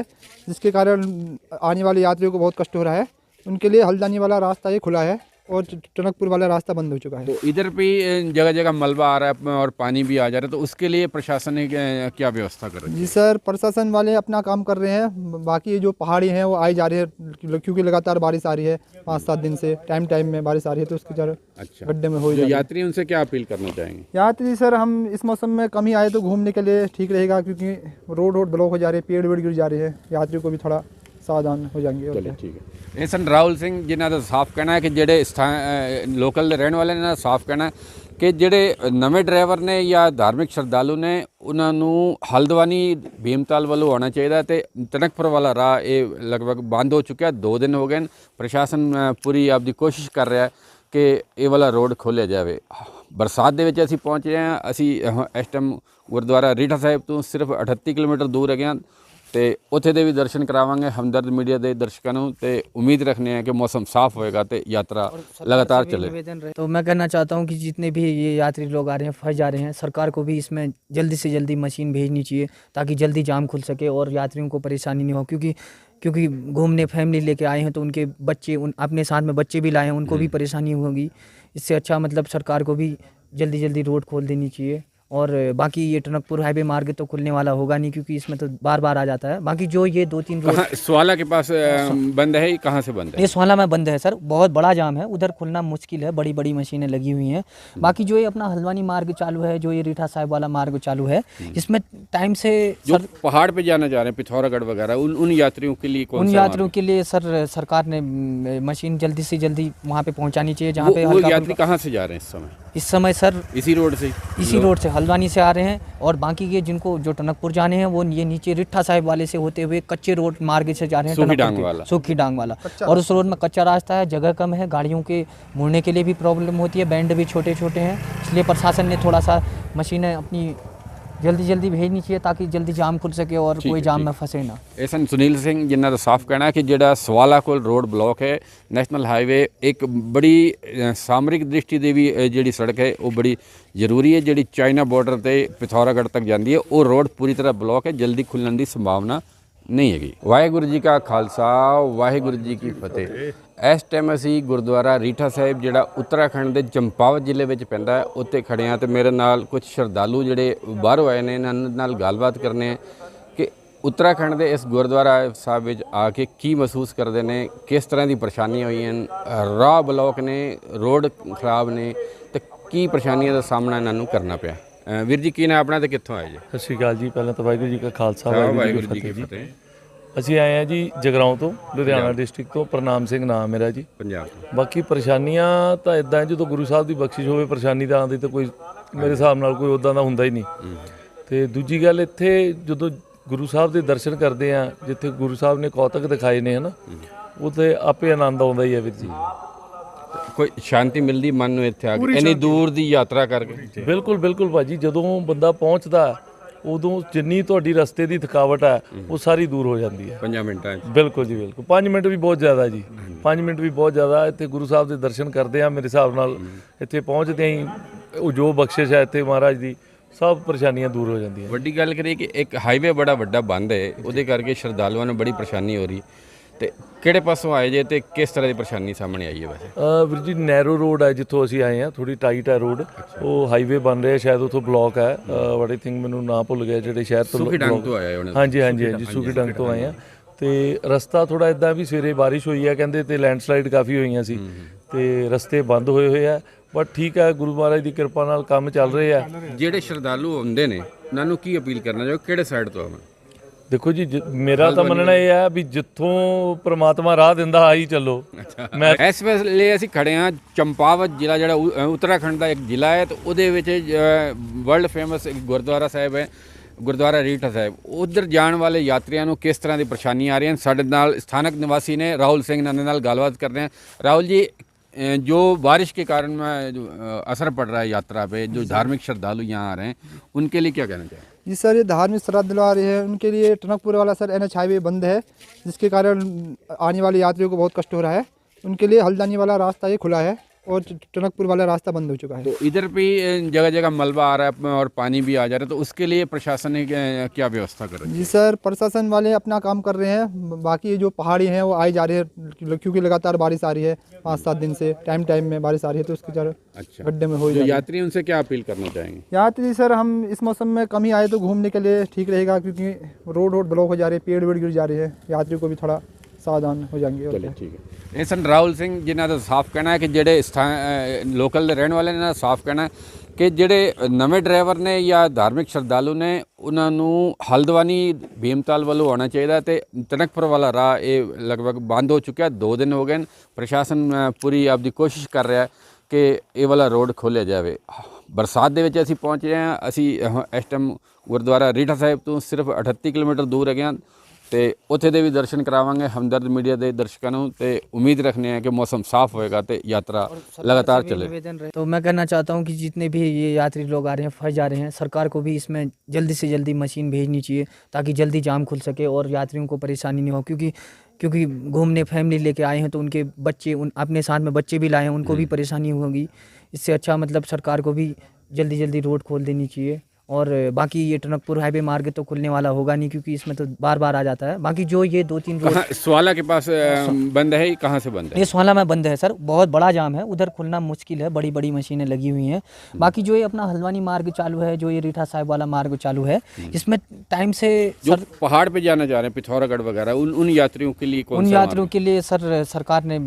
जिसके कारण आने वाले यात्रियों को बहुत कष्ट हो रहा है उनके लिए हल्द्वानी वाला रास्ता ये खुला है और टनकपुर वाला रास्ता बंद हो चुका है। तो इधर भी जगह जगह मलबा आ रहा है और पानी भी आ जा रहा है तो उसके लिए प्रशासन ने क्या व्यवस्था कर रही है? जी सर प्रशासन वाले अपना काम कर रहे हैं। बाकी जो पहाड़ी हैं वो आई जा रही है क्योंकि लगातार बारिश आ रही है पाँच सात दिन से टाइम टाइम में बारिश आ रही है तो उसके अच्छा। गड्ढे में हो जो जा रही है। यात्री उनसे क्या अपील करना चाहेंगे? यात्री सर हम इस मौसम में कम ही आए तो घूमने के लिए ठीक रहेगा क्योंकि रोड रोड ब्लॉक हो जा रहे हैं पेड़ वेड़ गिर जा रहे हैं यात्रियों को भी थोड़ा ਸਾਵਧਾਨ ਹੋ ਜਾਣਗੇ ਚਲੇ ਠੀਕ ਹੈ। ਇਨਸਨ ਰਾਹੁਲ ਸਿੰਘ ਜਿਨ੍ਹਾਂ ਦਾ ਸਾਫ਼ ਕਹਿਣਾ ਹੈ ਕਿ ਜਿਹੜੇ ਸਥਾਨ ਲੋਕਲ ਦੇ ਰਹਿਣ ਵਾਲੇ ਨੇ ਨਾ ਸਾਫ਼ ਕਹਿਣਾ ਕਿ ਜਿਹੜੇ ਨਵੇਂ ਡਰਾਈਵਰ ਨੇ ਜਾਂ ਧਾਰਮਿਕ ਸ਼ਰਧਾਲੂ ਨੇ, ਉਹਨਾਂ ਨੂੰ ਹਲਦਵਾਨੀ ਭੀਮਤਾਲ ਵੱਲੋਂ ਆਉਣਾ ਚਾਹੀਦਾ ਤੇ ਤਨਕਪੁਰ ਵਾਲਾ ਰਾਹ ਇਹ ਲਗਭਗ ਬੰਦ ਹੋ ਚੁੱਕਿਆ, ਦੋ ਦਿਨ ਹੋ ਗਏ ਪ੍ਰਸ਼ਾਸਨ ਪੂਰੀ ਆਪਦੀ ਕੋਸ਼ਿਸ਼ ਕਰ ਰਿਹਾ ਕਿ ਇਹ ਵਾਲਾ ਰੋਡ ਖੋਲਿਆ ਜਾਵੇ। ਬਰਸਾਤ ਦੇ ਵਿੱਚ ਅਸੀਂ ਪਹੁੰਚ ਰਹੇ ਹਾਂ। ਅਸੀਂ ਇਸ ਟਾਈਮ ਗੁਰਦੁਆਰਾ ਰੀਠਾ ਸਾਹਿਬ ਤੋਂ ਸਿਰਫ 38 ਕਿਲੋਮੀਟਰ ਦੂਰ ਹੈਗੇ ਹਾਂ। ਤੇ ਉੱਥੇ ਦੇ ਵੀ ਦਰਸ਼ਨ ਕਰਾਵਾਂਗੇ ਹਮਦਰਦ ਮੀਡੀਆ ਦੇ ਦਰਸ਼ਕਾਂ ਨੂੰ ਤੇ ਉਮੀਦ ਰੱਖਨੇ ਆ ਕਿ ਮੌਸਮ ਸਾਫ਼ ਹੋਏਗਾ ਤੇ ਯਾਤਰਾ लगातार चले निवेदन रहे तो मैं कहना चाहता हूँ कि जितने भी ये यात्री लोग आ रहे हैं फंस जा रहे हैं सरकार को भी इसमें जल्दी से जल्दी मशीन भेजनी चाहिए ताकि जल्दी जाम खुल सके और यात्रियों को परेशानी नहीं हो क्योंकि क्योंकि घूमने फैमिली लेके आए हैं तो उनके बच्चे उन अपने साथ में बच्चे भी लाए हैं उनको भी परेशानी होगी इससे अच्छा मतलब सरकार को भी जल्दी जल्दी रोड खोल देनी चाहिए और बाकी ये टनकपुर हाईवे मार्ग तो खुलने वाला होगा नहीं क्योंकि इसमें तो बार बार आ जाता है। बाकी जो ये दो तीन रोड स्वाला के पास बंद है कहाँ से बंद है? ये सोहला में बंद है सर। बहुत बड़ा जाम है। उधर खुलना मुश्किल है। बड़ी बड़ी मशीनें लगी हुई हैं। बाकी जो ये अपना हल्द्वानी मार्ग चालू है जो ये रीठा साहिब वाला मार्ग चालू है इसमें टाइम से जो पहाड़ पे जाना जा रहे हैं पिथौरागढ़ वगैरह उन उन यात्रियों के लिए उन यात्रियों के लिए सर सरकार ने मशीन जल्दी से जल्दी वहाँ पे पहुँचानी चाहिए जहाँ पे यात्री कहाँ से जा रहे हैं इस समय? इस समय सर इसी रोड से। इसी रोड से हल्द्वानी से आ रहे हैं और बाकी के जिनको जो टनकपुर जाने हैं वो ये नीचे रिट्ठा साहिब वाले से होते हुए कच्चे रोड मार्ग से जा रहे हैं सूखी डांग वाला। सूखी डांग वाला और उस रोड में कच्चा रास्ता है जगह कम है गाड़ियों के मुड़ने के लिए भी प्रॉब्लम होती है बैंड भी छोटे छोटे हैं इसलिए प्रशासन ने थोड़ा सा मशीनें अपनी ਜਲਦੀ ਜਲਦੀ ਭੇਜਣੀ ਚਾਹੀਏ ਤਾਂ ਕਿ ਜਲਦੀ ਜਾਮ ਖੁੱਲ ਸਕੇ ਔਰ ਕੋਈ ਜਾਮ ਨਾ ਫਸੇ ਨਾ ਐਸਾ ਸੁਨੀਲ ਸਿੰਘ ਜਿੰਨਾ ਦਾ ਸਾਫ਼ ਕਹਿਣਾ ਕਿ ਜਿਹੜਾ ਸਵਾਲਾ ਕੋਲ ਰੋਡ ਬਲੌਕ ਹੈ ਨੈਸ਼ਨਲ ਹਾਈਵੇ ਇੱਕ ਬੜੀ ਸਾਮਰਿਕ ਦ੍ਰਿਸ਼ਟੀ ਦੇ ਵੀ ਜਿਹੜੀ ਸੜਕ ਹੈ ਉਹ ਬੜੀ ਜ਼ਰੂਰੀ ਹੈ ਜਿਹੜੀ ਚਾਈਨਾ ਬਾਰਡਰ ਤੇ ਪਿਥੌਰਾਗੜ੍ਹ ਤੱਕ ਜਾਂਦੀ ਹੈ ਉਹ ਰੋਡ ਪੂਰੀ ਤਰ੍ਹਾਂ ਬਲੌਕ ਹੈ ਜਲਦੀ ਖੁੱਲਣ ਦੀ ਸੰਭਾਵਨਾ ਨਹੀਂ ਹੈਗੀ ਵਾਹਿਗੁਰੂ ਜੀ ਕਾ ਖਾਲਸਾ ਵਾਹਿਗੁਰੂ ਜੀ ਕੀ ਫਤਿਹ ਇਸ ਟਾਈਮ ਅਸੀਂ ਗੁਰਦੁਆਰਾ ਰੀਠਾ ਸਾਹਿਬ ਜਿਹੜਾ ਉੱਤਰਾਖੰਡ ਦੇ ਚੰਪਾਵਤ ਜ਼ਿਲ੍ਹੇ ਵਿੱਚ ਪੈਂਦਾ ਹੈ ਉੱਥੇ ਖੜੇ ਹਾਂ ਤੇ ਮੇਰੇ ਨਾਲ ਕੁਝ ਸ਼ਰਧਾਲੂ ਜਿਹੜੇ ਬਾਹਰੋਂ ਆਏ ਨੇ ਇਹਨਾਂ ਨਾਲ ਗੱਲਬਾਤ ਕਰਨੇ ਆ ਕਿ ਉੱਤਰਾਖੰਡ ਦੇ ਇਸ ਗੁਰਦੁਆਰਾ ਸਾਹਿਬ ਵਿੱਚ ਆ ਕੇ ਕੀ ਮਹਿਸੂਸ ਕਰਦੇ ਨੇ ਕਿਸ ਤਰ੍ਹਾਂ ਦੀ ਪਰੇਸ਼ਾਨੀਆਂ ਹੋਈਆਂ ਹਨ ਰਾਹ ਬਲੌਕ ਨੇ ਰੋਡ ਖਰਾਬ ਨੇ ਤੇ ਕੀ ਪਰੇਸ਼ਾਨੀਆਂ ਦਾ ਸਾਹਮਣਾ ਇਹਨਾਂ ਨੂੰ ਕਰਨਾ ਪਿਆ। ਵੀਰ ਜੀ ਕੀ ਨਾਮ ਆਪਣਾ ਤੇ ਕਿੱਥੋਂ ਆਏ ਜੀ? ਸਤਿ ਸ਼੍ਰੀ ਅਕਾਲ ਜੀ ਪਹਿਲਾਂ ਤਾਂ ਵਾਹਿਗੁਰੂ ਜੀ ਕਾ ਖਾਲਸਾ ਵਾਹਿਗੁਰੂ ਜੀ ਕੀ ਫਤਿਹ। ਅਸੀਂ ਆਏ ਆ ਜੀ ਜਗਰਾਉਂ ਤੋਂ ਲੁਧਿਆਣਾ ਡਿਸਟ੍ਰਿਕਟ ਤੋਂ ਪ੍ਰਨਾਮ ਸਿੰਘ ਨਾਮ ਮੇਰਾ ਜੀ। ਪੰਜਾਬ ਤੋਂ। ਬਾਕੀ ਪਰੇਸ਼ਾਨੀਆਂ ਤਾਂ ਇਦਾਂ ਜਦੋਂ ਗੁਰੂ ਸਾਹਿਬ ਦੀ ਬਖਸ਼ਿਸ਼ ਹੋਵੇ ਪਰੇਸ਼ਾਨੀ ਤਾਂ ਆਉਂਦੀ ਤਾਂ ਕੋਈ ਮੇਰੇ ਹਿਸਾਬ ਨਾਲ ਕੋਈ ਉਦਾਂ ਦਾ ਹੁੰਦਾ ਹੀ ਨਹੀਂ। ਤੇ ਦੂਜੀ ਗੱਲ ਇੱਥੇ ਜਦੋਂ ਗੁਰੂ ਸਾਹਿਬ ਦੇ ਦਰਸ਼ਨ ਕਰਦੇ ਆ ਜਿੱਥੇ ਗੁਰੂ ਸਾਹਿਬ ਨੇ ਕੌਤਕ ਦਿਖਾਏ ਨੇ ਹਨਾ ਉਹ ਤੇ ਆਪੇ ਆਨੰਦ ਆਉਂਦਾ ਹੀ ਹੈ ਵੀਰ ਜੀ। ਕੋਈ ਸ਼ਾਂਤੀ ਮਿਲਦੀ ਮਨ ਨੂੰ ਇੱਥੇ ਆ ਕੇ ਇੰਨੀ ਦੂਰ ਦੀ ਯਾਤਰਾ ਕਰਕੇ? ਬਿਲਕੁਲ ਬਿਲਕੁਲ ਭਾਜੀ ਜਦੋਂ ਬੰਦਾ ਪਹੁੰਚਦਾ ਉਦੋਂ ਜਿੰਨੀ ਤੁਹਾਡੀ ਰਸਤੇ ਦੀ ਥਕਾਵਟ ਹੈ। ਉਹ ਸਾਰੀ ਦੂਰ ਹੋ ਜਾਂਦੀ ਹੈ। 5 ਮਿੰਟਾਂ 'ਚ। ਬਿਲਕੁਲ ਜੀ ਬਿਲਕੁਲ। 5 ਮਿੰਟ ਵੀ ਬਹੁਤ ਜ਼ਿਆਦਾ ਜੀ। 5 ਮਿੰਟ ਵੀ ਬਹੁਤ ਜ਼ਿਆਦਾ। ਇੱਥੇ ਗੁਰੂ ਸਾਹਿਬ ਦੇ ਦਰਸ਼ਨ ਕਰਦੇ ਆ ਮੇਰੇ ਹਿਸਾਬ ਨਾਲ ਇੱਥੇ ਪਹੁੰਚਦੇ ਹੀ ਉਹ ਜੋ ਬਖਸ਼ਿਸ਼ ਹੈ ਇੱਥੇ ਮਹਾਰਾਜ ਦੀ ਸਭ ਪਰੇਸ਼ਾਨੀਆਂ ਦੂਰ ਹੋ ਜਾਂਦੀਆਂ। ਵੱਡੀ ਗੱਲ ਕਰੀਏ ਕਿ ਇੱਕ ਹਾਈਵੇ ਬੜਾ ਵੱਡਾ ਬੰਦ ਹੈ। ਉਹਦੇ ਕਰਕੇ ਸ਼ਰਧਾਲੂਆਂ ਨੂੰ ਬੜੀ ਪਰੇਸ਼ਾਨੀ ਹੋ ਰਹੀ ਤੇ ਕਿਹੜੇ ਪਾਸੋਂ ਆਏ ਜੇ ਤੇ ਕਿਸ ਤਰ੍ਹਾਂ ਦੀ ਪਰੇਸ਼ਾਨੀ ਸਾਹਮਣੇ ਆਈ ਹੈ ਵੈਸੇ? ਅ, ਵੀਰ ਜੀ ਨੈਰੋ ਰੋਡ ਹੈ ਜਿੱਥੋਂ ਅਸੀਂ ਆਏ ਆ ਥੋੜੀ ਟਾਈਟ ਹੈ ਰੋਡ ਉਹ ਹਾਈਵੇ ਬਣ ਰਿਹਾ ਸ਼ਾਇਦ ਉਥੋਂ ਬਲੌਕ ਹੈ। ਬਟ ਆਈ ਥਿੰਕ ਮੈਨੂੰ ਨਾਂ ਭੁੱਲ ਗਿਆ ਜਿਹੜੇ ਸ਼ਹਿਰ ਤੋਂ ਸੁਖੀ ਡੰਗ block- ਤੋਂ ਆਇਆ ਉਹਨਾਂ ਹਾਂਜੀ ਹਾਂਜੀ ਹਾਂਜੀ ਸੁਖੀ ਡੰਗ ਤੋਂ ਆਏ ਆ ਤੇ ਰਸਤਾ ਥੋੜਾ ਇਦਾਂ ਵੀ ਸਵੇਰੇ ਬਾਰਿਸ਼ ਹੋਈ ਹੈ ਕਹਿੰਦੇ ਤੇ ਲੈਂਡਸਲਾਈਡ ਕਾਫੀ ਹੋਈਆਂ ਸੀ। ਤੇ ਰਸਤੇ ਬੰਦ ਹੋਏ ਹੋਏ ਆ ਬਟ ਠੀਕ ਹੈ ਗੁਰੂ ਮਹਾਰਾਜ ਦੀ ਕਿਰਪਾ ਨਾਲ ਕੰਮ ਚੱਲ ਰਹੇ ਆ। ਜਿਹੜੇ ਸ਼ਰਧਾਲੂ ਆਉਂਦੇ ਨੇ ਉਹਨਾਂ ਨੂੰ ਕੀ ਅਪੀਲ ਕਰਨਾ ਚਾਹੋ? ਕਿਹੜੇ ਸਾਈਡ ਤੋਂ ਆਉਣ? ਦੇਖੋ ਜੀ ਜ- ਮੇਰਾ ਤਾਂ ਮੰਨਣਾ ਇਹ ਹੈ ਵੀ ਜਿੱਥੋਂ ਪ੍ਰਮਾਤਮਾ ਰਾਹ ਦਿੰਦਾ ਆਈ ਚੱਲੋ ਮੈਂ ਇਸ ਵੇਲੇ ਅਸੀਂ ਖੜੇ ਹਾਂ ਚੰਪਾਵਤ ਜ਼ਿਲ੍ਹਾ ਜਿਹੜਾ ਉ- ਅ, ਉੱਤਰਾਖੰਡ ਦਾ ਇੱਕ ਜ਼ਿਲ੍ਹਾ ਹੈ ਤੇ ਉਹਦੇ ਵਿੱਚ ਵਰਲਡ ਫੇਮਸ ਇੱਕ ਗੁਰਦੁਆਰਾ ਸਾਹਿਬ ਹੈ ਗੁਰਦੁਆਰਾ ਰੀਠਾ ਸਾਹਿਬ ਉਧਰ ਜਾਣ ਵਾਲੇ ਯਾਤਰੀਆਂ ਨੂੰ ਕਿਸ ਤਰ੍ਹਾਂ ਦੀ ਪਰੇਸ਼ਾਨੀਆਂ ਆ ਰਹੀਆਂ ਹਨ ਸਾਡੇ ਨਾਲ ਸਥਾਨਕ ਨਿਵਾਸੀ ਨੇ ਰਾਹੁਲ ਸਿੰਘ ਇਹਨਾਂ ਦੇ ਨਾਲ ਗੱਲਬਾਤ ਕਰਦੇ ਹਾਂ ਰਾਹੁਲ ਜੀ अ, जो बारिश के कारण में जो अ, असर पड़ रहा है यात्रा पे जो धार्मिक श्रद्धालु यहाँ आ रहे हैं उनके लिए क्या कहना चाहिए जी सर ये धार्मिक श्रद्धालु आ रहे हैं उनके लिए टनकपुर वाला सर एन हाईवे बंद है जिसके कारण आने वाले यात्रियों को बहुत कष्ट हो रहा है उनके लिए हल्द्वानी वाला रास्ता ये खुला है और टनकपुर वाला रास्ता बंद हो चुका है। तो इधर भी जगह जगह मलबा आ रहा है और पानी भी आ जा रहा है तो उसके लिए प्रशासन ने क्या- व्यवस्था कर रही है? जी सर प्रशासन वाले अपना काम कर रहे हैं। बाकी ये जो पहाड़ी हैं वो आई जा रही है। क्योंकि लगातार बारिश आ रही है पाँच सात दिन से टाइम टाइम में बारिश आ रही है तो उसके अच्छा। गड्ढे में हो ही जो जा रही है। यात्री उनसे क्या अपील करना चाहेंगे? यात्री सर हम इस मौसम में कम ही आए तो घूमने के लिए ठीक रहेगा क्योंकि रोड रोड ब्लॉक हो जा रही है पेड़ वेड़ गिर जा रही है। यात्रियों को भी थोड़ा सावधान हो जाएँगे ਚਲੋ क्या। ਇਹ ਸਨ ਰਾਹੁਲ ਸਿੰਘ ਜਿਨ੍ਹਾਂ ਦਾ ਸਾਫ਼ ਕਹਿਣਾ ਹੈ ਕਿ ਜਿਹੜੇ ਸਥਾਨ ਲੋਕਲ ਦੇ ਰਹਿਣ ਵਾਲੇ ਨੇ ਦਾ ਸਾਫ਼ ਕਹਿਣਾ ਹੈ ਕਿ ਜਿਹੜੇ ਨਵੇਂ ਡਰਾਈਵਰ ਨੇ ਜਾਂ ਧਾਰਮਿਕ ਸ਼ਰਧਾਲੂ ਨੇ, ਉਹਨਾਂ ਨੂੰ ਹਲਦਵਾਨੀ ਭੀਮਤਾਲ ਵੱਲੋਂ ਆਉਣਾ ਚਾਹੀਦਾ ਤੇ ਤਨਕਪੁਰ ਵਾਲਾ ਰਾਹ ਇਹ ਲਗਭਗ ਬੰਦ ਹੋ ਚੁੱਕਿਆ, ਦੋ ਦਿਨ ਹੋ ਗਏ ਨੇ। ਪ੍ਰਸ਼ਾਸਨ ਪੂਰੀ ਆਪਦੀ ਕੋਸ਼ਿਸ਼ ਕਰ ਰਿਹਾ ਕਿ ਇਹ ਵਾਲਾ ਰੋਡ ਖੋਲ੍ਹਿਆ ਜਾਵੇ। ਬਰਸਾਤ ਦੇ ਵਿੱਚ ਅਸੀਂ ਪਹੁੰਚ ਰਹੇ ਹਾਂ। ਅਸੀਂ ਇਸ ਟਾਈਮ ਗੁਰਦੁਆਰਾ ਰੀਠਾ ਸਾਹਿਬ ਤੋਂ ਸਿਰਫ 38 ਕਿਲੋਮੀਟਰ ਦੂਰ ਹੈਗੇ ਹਾਂ। ਤੇ ਉੱਥੇ ਦੇ ਵੀ ਦਰਸ਼ਨ ਕਰਾਵਾਂਗੇ ਹਮਦਰਦ ਮੀਡੀਆ ਦੇ ਦਰਸ਼ਕਾਂ ਨੂੰ ਤੇ ਉਮੀਦ ਰੱਖਨੇ ਆ ਕਿ ਮੌਸਮ ਸਾਫ਼ ਹੋਏਗਾ ਤੇ ਯਾਤਰਾ लगातार से भी चले निवेदन रहे तो मैं कहना चाहता हूँ कि जितने भी ये यात्री लोग आ रहे हैं फंस जा रहे हैं सरकार को भी इसमें जल्दी से जल्दी मशीन भेजनी चाहिए ताकि जल्दी जाम खुल सके और यात्रियों को परेशानी नहीं हो क्योंकि क्योंकि घूमने फैमिली लेके आए हैं तो उनके बच्चे उन अपने साथ में बच्चे भी लाए हैं उनको भी परेशानी होगी इससे अच्छा मतलब सरकार को भी जल्दी जल्दी रोड खोल देनी चाहिए और बाकी ये टनकपुर हाईवे मार्ग तो खुलने वाला होगा नहीं क्योंकि इसमें तो बार बार आ जाता है। बाकी जो ये दो तीन कहाँ के पास बंद है कहाँ से बंद है? ये सोहला में बंद है सर। बहुत बड़ा जाम है। उधर खुलना मुश्किल है। बड़ी बड़ी मशीनें लगी हुई हैं। बाकी जो ये अपना हल्द्वानी मार्ग चालू है जो ये रीठा साहिब वाला मार्ग चालू है इसमें टाइम से जो पहाड़ पे जाना जा रहे हैं पिथौरागढ़ वगैरह उन उन यात्रियों के लिए उन यात्रियों के लिए सर सरकार ने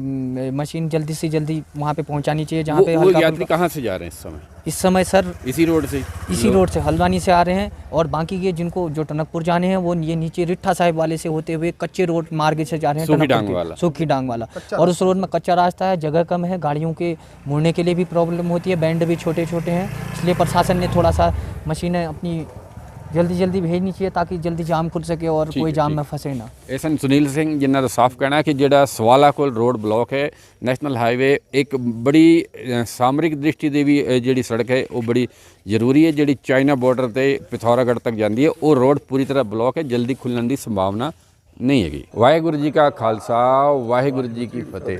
मशीन जल्दी से जल्दी वहाँ पे पहुँचानी चाहिए जहाँ पे यात्री कहाँ से जा रहे हैं इस समय? इस समय सर इसी रोड से। इसी रोड से हल्द्वानी से आ रहे हैं और बाकी के जिनको जो टनकपुर जाने हैं वो ये नीचे रिट्ठा साहिब वाले से होते हुए कच्चे रोड मार्ग से जा रहे हैं सूखी डांग वाला। सूखी डांग वाला। और उस रोड में कच्चा रास्ता है जगह कम है गाड़ियों के मुड़ने के लिए भी प्रॉब्लम होती है बैंड भी छोटे छोटे हैं इसलिए प्रशासन ने थोड़ा सा मशीनें अपनी ਜਲਦੀ ਜਲਦੀ ਭੇਜਣੀ ਚਾਹੀਏ ਤਾਂ ਕਿ ਜਲਦੀ ਜਾਮ ਖੁੱਲ ਸਕੇ ਔਰ ਕੋਈ ਜਾਮ ਨਾ ਫਸੇ ਨਾ ਐਸਾ ਸੁਨੀਲ ਸਿੰਘ ਜਿਨ੍ਹਾਂ ਦਾ ਸਾਫ਼ ਕਹਿਣਾ ਕਿ ਜਿਹੜਾ ਸਵਾਲਾ ਕੋਲ ਰੋਡ ਬਲੌਕ ਹੈ ਨੈਸ਼ਨਲ ਹਾਈਵੇ ਇੱਕ ਬੜੀ ਸਾਮਰਿਕ ਦ੍ਰਿਸ਼ਟੀ ਦੇ ਵੀ ਜਿਹੜੀ ਸੜਕ ਹੈ ਉਹ ਬੜੀ ਜ਼ਰੂਰੀ ਹੈ ਜਿਹੜੀ ਚਾਈਨਾ ਬਾਰਡਰ ਤੇ ਪਿਥੌਰਾਗੜ੍ਹ ਤੱਕ ਜਾਂਦੀ ਹੈ ਉਹ ਰੋਡ ਪੂਰੀ ਤਰ੍ਹਾਂ ਬਲੌਕ ਹੈ ਜਲਦੀ ਖੁੱਲਣ ਦੀ ਸੰਭਾਵਨਾ ਨਹੀਂ ਹੈਗੀ। ਵਾਹਿਗੁਰੂ ਜੀ ਕਾ ਖਾਲਸਾ, ਵਾਹਿਗੁਰੂ ਜੀ ਕੀ ਫਤਿਹ।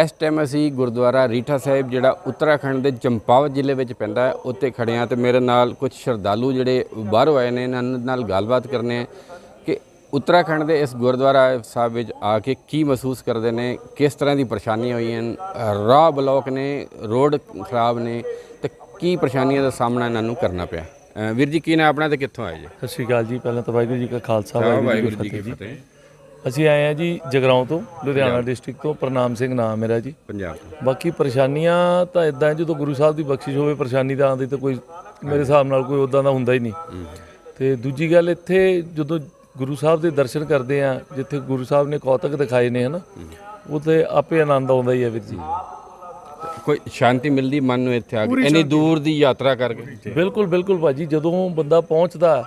ਇਸ ਟਾਈਮ ਅਸੀਂ ਗੁਰਦੁਆਰਾ ਰੀਠਾ ਸਾਹਿਬ, ਜਿਹੜਾ ਉੱਤਰਾਖੰਡ ਦੇ ਚੰਪਾਵਤ ਜ਼ਿਲ੍ਹੇ ਵਿੱਚ ਪੈਂਦਾ ਹੈ, ਉੱਥੇ ਖੜੇ ਹਾਂ ਤੇ ਮੇਰੇ ਨਾਲ ਕੁਝ ਸ਼ਰਧਾਲੂ ਜਿਹੜੇ ਬਾਹਰੋਂ ਆਏ ਨੇ, ਇਹਨਾਂ ਨਾਲ ਗੱਲਬਾਤ ਕਰਨੇ ਆ ਕਿ ਉੱਤਰਾਖੰਡ ਦੇ ਇਸ ਗੁਰਦੁਆਰਾ ਸਾਹਿਬ ਵਿੱਚ ਆ ਕੇ ਕੀ ਮਹਿਸੂਸ ਕਰਦੇ ਨੇ, ਕਿਸ ਤਰ੍ਹਾਂ ਦੀ ਪਰੇਸ਼ਾਨੀਆਂ ਹੋਈਆਂ ਹਨ ਰਾਹ ਬਲੌਕ ਨੇ ਰੋਡ ਖਰਾਬ ਨੇ, ਤੇ ਕੀ ਪਰੇਸ਼ਾਨੀਆਂ ਦਾ ਸਾਹਮਣਾ ਇਹਨਾਂ ਨੂੰ ਕਰਨਾ ਪਿਆ। ਅ, ਵੀਰ ਜੀ ਕੀ ਨਾ ਆਪਣਾ ਤੇ ਕਿੱਥੋਂ ਆਏ ਜੀ? ਸਤਿ ਸ਼੍ਰੀ ਅਕਾਲ ਜੀ। ਪਹਿਲਾਂ ਤਾਂ ਵਾਹਿਗੁਰੂ ਜੀ ਕਾ ਖਾਲਸਾ ਵਾਹਿਗੁਰੂ ਜੀ ਕੀ ਫਤਿਹ ਅਸੀਂ ਆਏ ਆ ਜੀ ਜਗਰਾਉਂ ਤੋਂ ਲੁਧਿਆਣਾ ਡਿਸਟ੍ਰਿਕਟ ਤੋਂ। ਪ੍ਰਨਾਮ ਸਿੰਘ ਨਾਮ ਮੇਰਾ ਜੀ। ਪੰਜਾਬ ਤੋਂ। ਬਾਕੀ ਪਰੇਸ਼ਾਨੀਆਂ ਤਾਂ ਇਦਾਂ ਜਦੋਂ ਗੁਰੂ ਸਾਹਿਬ ਦੀ ਬਖਸ਼ਿਸ਼ ਹੋਵੇ ਪਰੇਸ਼ਾਨੀ ਤਾਂ ਆਉਂਦੀ ਤਾਂ ਕੋਈ ਮੇਰੇ ਹਿਸਾਬ ਨਾਲ ਕੋਈ ਉਦਾਂ ਦਾ ਹੁੰਦਾ ਹੀ ਨਹੀਂ। ਤੇ ਦੂਜੀ ਗੱਲ ਇੱਥੇ ਜਦੋਂ ਗੁਰੂ ਸਾਹਿਬ ਦੇ ਦਰਸ਼ਨ ਕਰਦੇ ਆ ਜਿੱਥੇ ਗੁਰੂ ਸਾਹਿਬ ਨੇ ਕੌਤਕ ਦਿਖਾਏ ਨੇ ਹਨਾ ਉਹ ਤੇ ਆਪੇ ਆਨੰਦ ਆਉਂਦਾ ਹੀ ਹੈ ਵੀਰ ਜੀ। ਕੋਈ ਸ਼ਾਂਤੀ ਮਿਲਦੀ ਮਨ ਨੂੰ ਇੱਥੇ ਆ ਕੇ ਇੰਨੀ ਦੂਰ ਦੀ ਯਾਤਰਾ ਕਰਕੇ। ਬਿਲਕੁਲ ਬਿਲਕੁਲ ਭਾਜੀ ਜਦੋਂ ਬੰਦਾ ਪਹੁੰਚਦਾ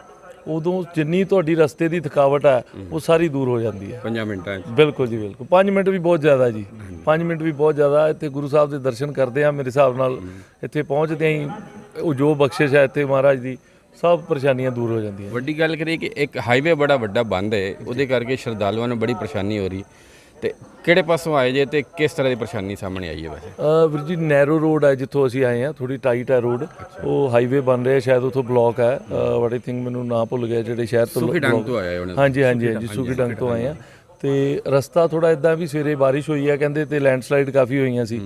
ਉਦੋਂ ਜਿੰਨੀ ਤੁਹਾਡੀ ਰਸਤੇ ਦੀ ਥਕਾਵਟ ਹੈ ਉਹ ਸਾਰੀ ਦੂਰ ਹੋ ਜਾਂਦੀ ਹੈ। 5 ਮਿੰਟਾਂ 'ਚ। ਬਿਲਕੁਲ ਜੀ ਬਿਲਕੁਲ। 5 ਮਿੰਟ ਵੀ ਬਹੁਤ ਜ਼ਿਆਦਾ ਜੀ। 5 ਮਿੰਟ ਵੀ ਬਹੁਤ ਜ਼ਿਆਦਾ ਇੱਥੇ ਗੁਰੂ ਸਾਹਿਬ ਦੇ ਦਰਸ਼ਨ ਕਰਦੇ ਆ ਮੇਰੇ ਹਿਸਾਬ ਨਾਲ ਇੱਥੇ ਪਹੁੰਚਦੇ ਹੀ ਉਹ ਜੋ ਬਖਸ਼ਿਸ਼ ਹੈ ਇੱਥੇ ਮਹਾਰਾਜ ਦੀ ਸਭ ਪਰੇਸ਼ਾਨੀਆਂ ਦੂਰ ਹੋ ਜਾਂਦੀਆਂ। ਵੱਡੀ ਗੱਲ ਕਰੀਏ ਕਿ ਇੱਕ ਹਾਈਵੇ ਬੜਾ ਵੱਡਾ ਬੰਦ ਹੈ ਉਹਦੇ ਕਰਕੇ ਸ਼ਰਧਾਲੂਆਂ ਨੂੰ ਬੜੀ ਪਰੇਸ਼ਾਨੀ ਹੋ ਰਹੀ। ਤੇ ਕਿਹੜੇ ਪਾਸੋਂ ਆਏ ਜੇ ਤੇ ਕਿਸ ਤਰ੍ਹਾਂ ਦੀ ਪਰੇਸ਼ਾਨੀ ਸਾਹਮਣੇ ਆਈ ਹੈ ਵੈਸੇ? ਅ, ਵੀਰ ਜੀ ਨੈਰੋ ਰੋਡ ਹੈ ਜਿੱਥੋਂ ਅਸੀਂ ਆਏ ਆ ਥੋੜੀ ਟਾਈਟ ਹੈ ਰੋਡ। ਉਹ ਹਾਈਵੇ ਬਣ ਰਿਹਾ ਸ਼ਾਇਦ ਉਥੋਂ ਬਲੌਕ ਹੈ। ਬਟ ਆਈ ਥਿੰਕ ਮੈਨੂੰ ਨਾਂ ਭੁੱਲ ਗਿਆ ਜਿਹੜੇ ਸ਼ਹਿਰ ਤੋਂ ਸੁਖੀ ਡੰਗ block- ਤੋਂ ਆਇਆ ਉਹਨੇ ਹਾਂਜੀ ਹਾਂਜੀ ਹਾਂਜੀ ਸੁਖੀ ਡੰਗ ਤੋਂ ਆਏ ਆ ਤੇ ਰਸਤਾ ਥੋੜਾ ਇਦਾਂ ਵੀ ਸਵੇਰੇ ਬਾਰਿਸ਼ ਹੋਈ ਹੈ ਕਹਿੰਦੇ ਤੇ ਲੈਂਡਸਲਾਈਡ ਕਾਫੀ ਹੋਈਆਂ ਸੀ।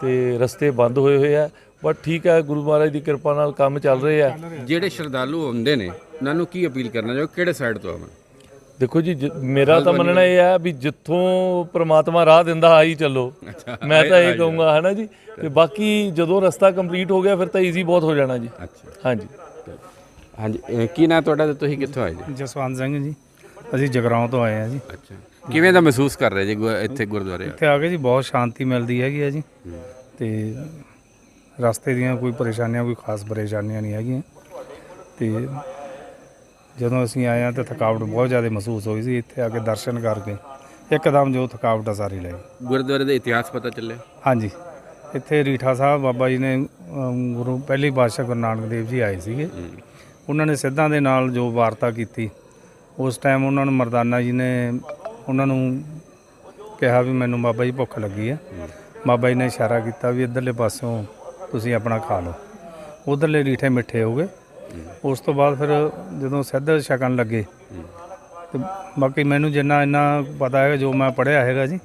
ਤੇ ਰਸਤੇ ਬੰਦ ਹੋਏ ਹੋਏ ਆ ਬਟ ਠੀਕ ਹੈ ਗੁਰੂ ਮਹਾਰਾਜ ਦੀ ਕਿਰਪਾ ਨਾਲ ਕੰਮ ਚੱਲ ਰਹੇ ਆ। ਜਿਹੜੇ ਸ਼ਰਧਾਲੂ ਆਉਂਦੇ ਨੇ ਉਹਨਾਂ ਨੂੰ ਕੀ ਅਪੀਲ ਕਰਨਾ ਚਾਹੋ ਕਿਹੜੇ ਸਾਈਡ ਤੋਂ ਆਵਣ ਦੇਖੋ ਜੀ ਜ- ਮੇਰਾ ਤਾਂ ਮੰਨਣਾ ਇਹ ਹੈ ਵੀ ਜਿੱਥੋਂ ਪ੍ਰਮਾਤਮਾ ਰਾਹ ਦਿੰਦਾ ਆਈ ਚੱਲੋ। ਮੈਂ ਤਾਂ ਇਹ ਕਹੂੰਗਾ ਹਨਾ ਜੀ? ਤੇ ਬਾਕੀ ਜਦੋਂ ਰਸਤਾ ਕੰਪਲੀਟ ਹੋ ਗਿਆ ਫਿਰ ਤਾਂ ਈਜ਼ੀ ਬਹੁਤ ਹੋ ਜਾਣਾ ਜੀ। ਅੱਛਾ। ਹਾਂਜੀ। ਹਾਂਜੀ ਅਹ ਕੀ ਨਾਂ ਤੁਹਾਡਾ ਤੇ ਤੁਸੀਂ ਕਿੱਥੋਂ ਆਏ ਜੀ? ਜਸਵੰਤ ਸਿੰਘ ਜੀ। ਅਸੀਂ ਜਗਰਾਉਂ ਤੋਂ ਆਏ ਆ ਜੀ। ਅੱਛਾ। ਕਿਵੇਂ ਦਾ ਮਹਿਸੂਸ ਕਰ ਰਹੇ ਜੀ ਗੁ- ਇੱਥੇ ਗੁਰਦੁਆਰੇ? ਇੱਥੇ ਆ ਕੇ ਜੀ ਬਹੁਤ ਸ਼ਾਂਤੀ ਮਿਲਦੀ ਹੈਗੀ ਆ ਜੀ। ਤੇ ਰਸਤੇ ਦੀਆਂ ਕੋਈ ਪਰੇਸ਼ਾਨੀਆਂ ਕੋਈ ਖਾਸ ਪਰੇਸ਼ਾਨੀਆਂ ਨਹੀਂ ਹੈਗੀਆਂ। ਤੇ ਜਦੋਂ ਅਸੀਂ ਆਏ ਆ ਤਾਂ ਥਕਾਵਟ ਬਹੁਤ ਜ਼ਿਆਦਾ ਮਹਿਸੂਸ ਹੋਈ ਸੀ ਇੱਥੇ ਆ ਕੇ ਦਰਸ਼ਨ ਕਰਕੇ। ਇੱਕਦਮ ਜੋ ਥਕਾਵਟ ਆ ਸਾਰੀ ਲੈ ਗਈ। ਗੁਰਦੁਆਰੇ ਦਾ ਇਤਿਹਾਸ ਪਤਾ ਚੱਲਿਆ? ਹਾਂਜੀ। ਇੱਥੇ ਰੀਠਾ ਸਾਹਿਬ ਬਾਬਾ ਜੀ ਨੇ ਅਮ, ਗੁਰੂ ਪਹਿਲੀ ਪਾਤਸ਼ਾਹ ਗੁਰੂ ਨਾਨਕ ਦੇਵ ਜੀ ਆਏ ਸੀਗੇ। ਉਹਨਾਂ ਨੇ ਸਿੱਧਾਂ ਦੇ ਨਾਲ ਜੋ ਵਾਰਤਾ ਕੀਤੀ ਉਸ ਟਾਈਮ ਉਹਨਾਂ ਨੂੰ ਮਰਦਾਨਾ ਜੀ ਨੇ ਉਹਨਾਂ ਨੂੰ ਕਿਹਾ ਵੀ ਮੈਨੂੰ ਬਾਬਾ ਜੀ ਭੁੱਖ ਲੱਗੀ ਹੈ। ਬਾਬਾ ਜੀ ਨੇ ਇਸ਼ਾਰਾ ਕੀਤਾ ਵੀ ਇੱਧਰਲੇ ਪਾਸਿਓਂ ਤੁਸੀਂ ਆਪਣਾ ਖਾ ਲਓ। ਉਧਰਲੇ ਰੀਠੇ ਮਿੱਠੇ ਹੋ ਗਏ। ਉਸ ਤੋਂ ਬਾਅਦ ਫਿਰ ਜਦੋਂ ਸਿੱਧ ਛਕਣ ਲੱਗੇ ਤੇ ਬਾਕੀ ਮੈਨੂੰ ਜਿੰਨਾ ਇੰਨਾ ਪਤਾ ਹੈਗਾ ਜੋ ਮੈਂ ਪੜ੍ਹਿਆ ਹੈਗਾ ਜੀ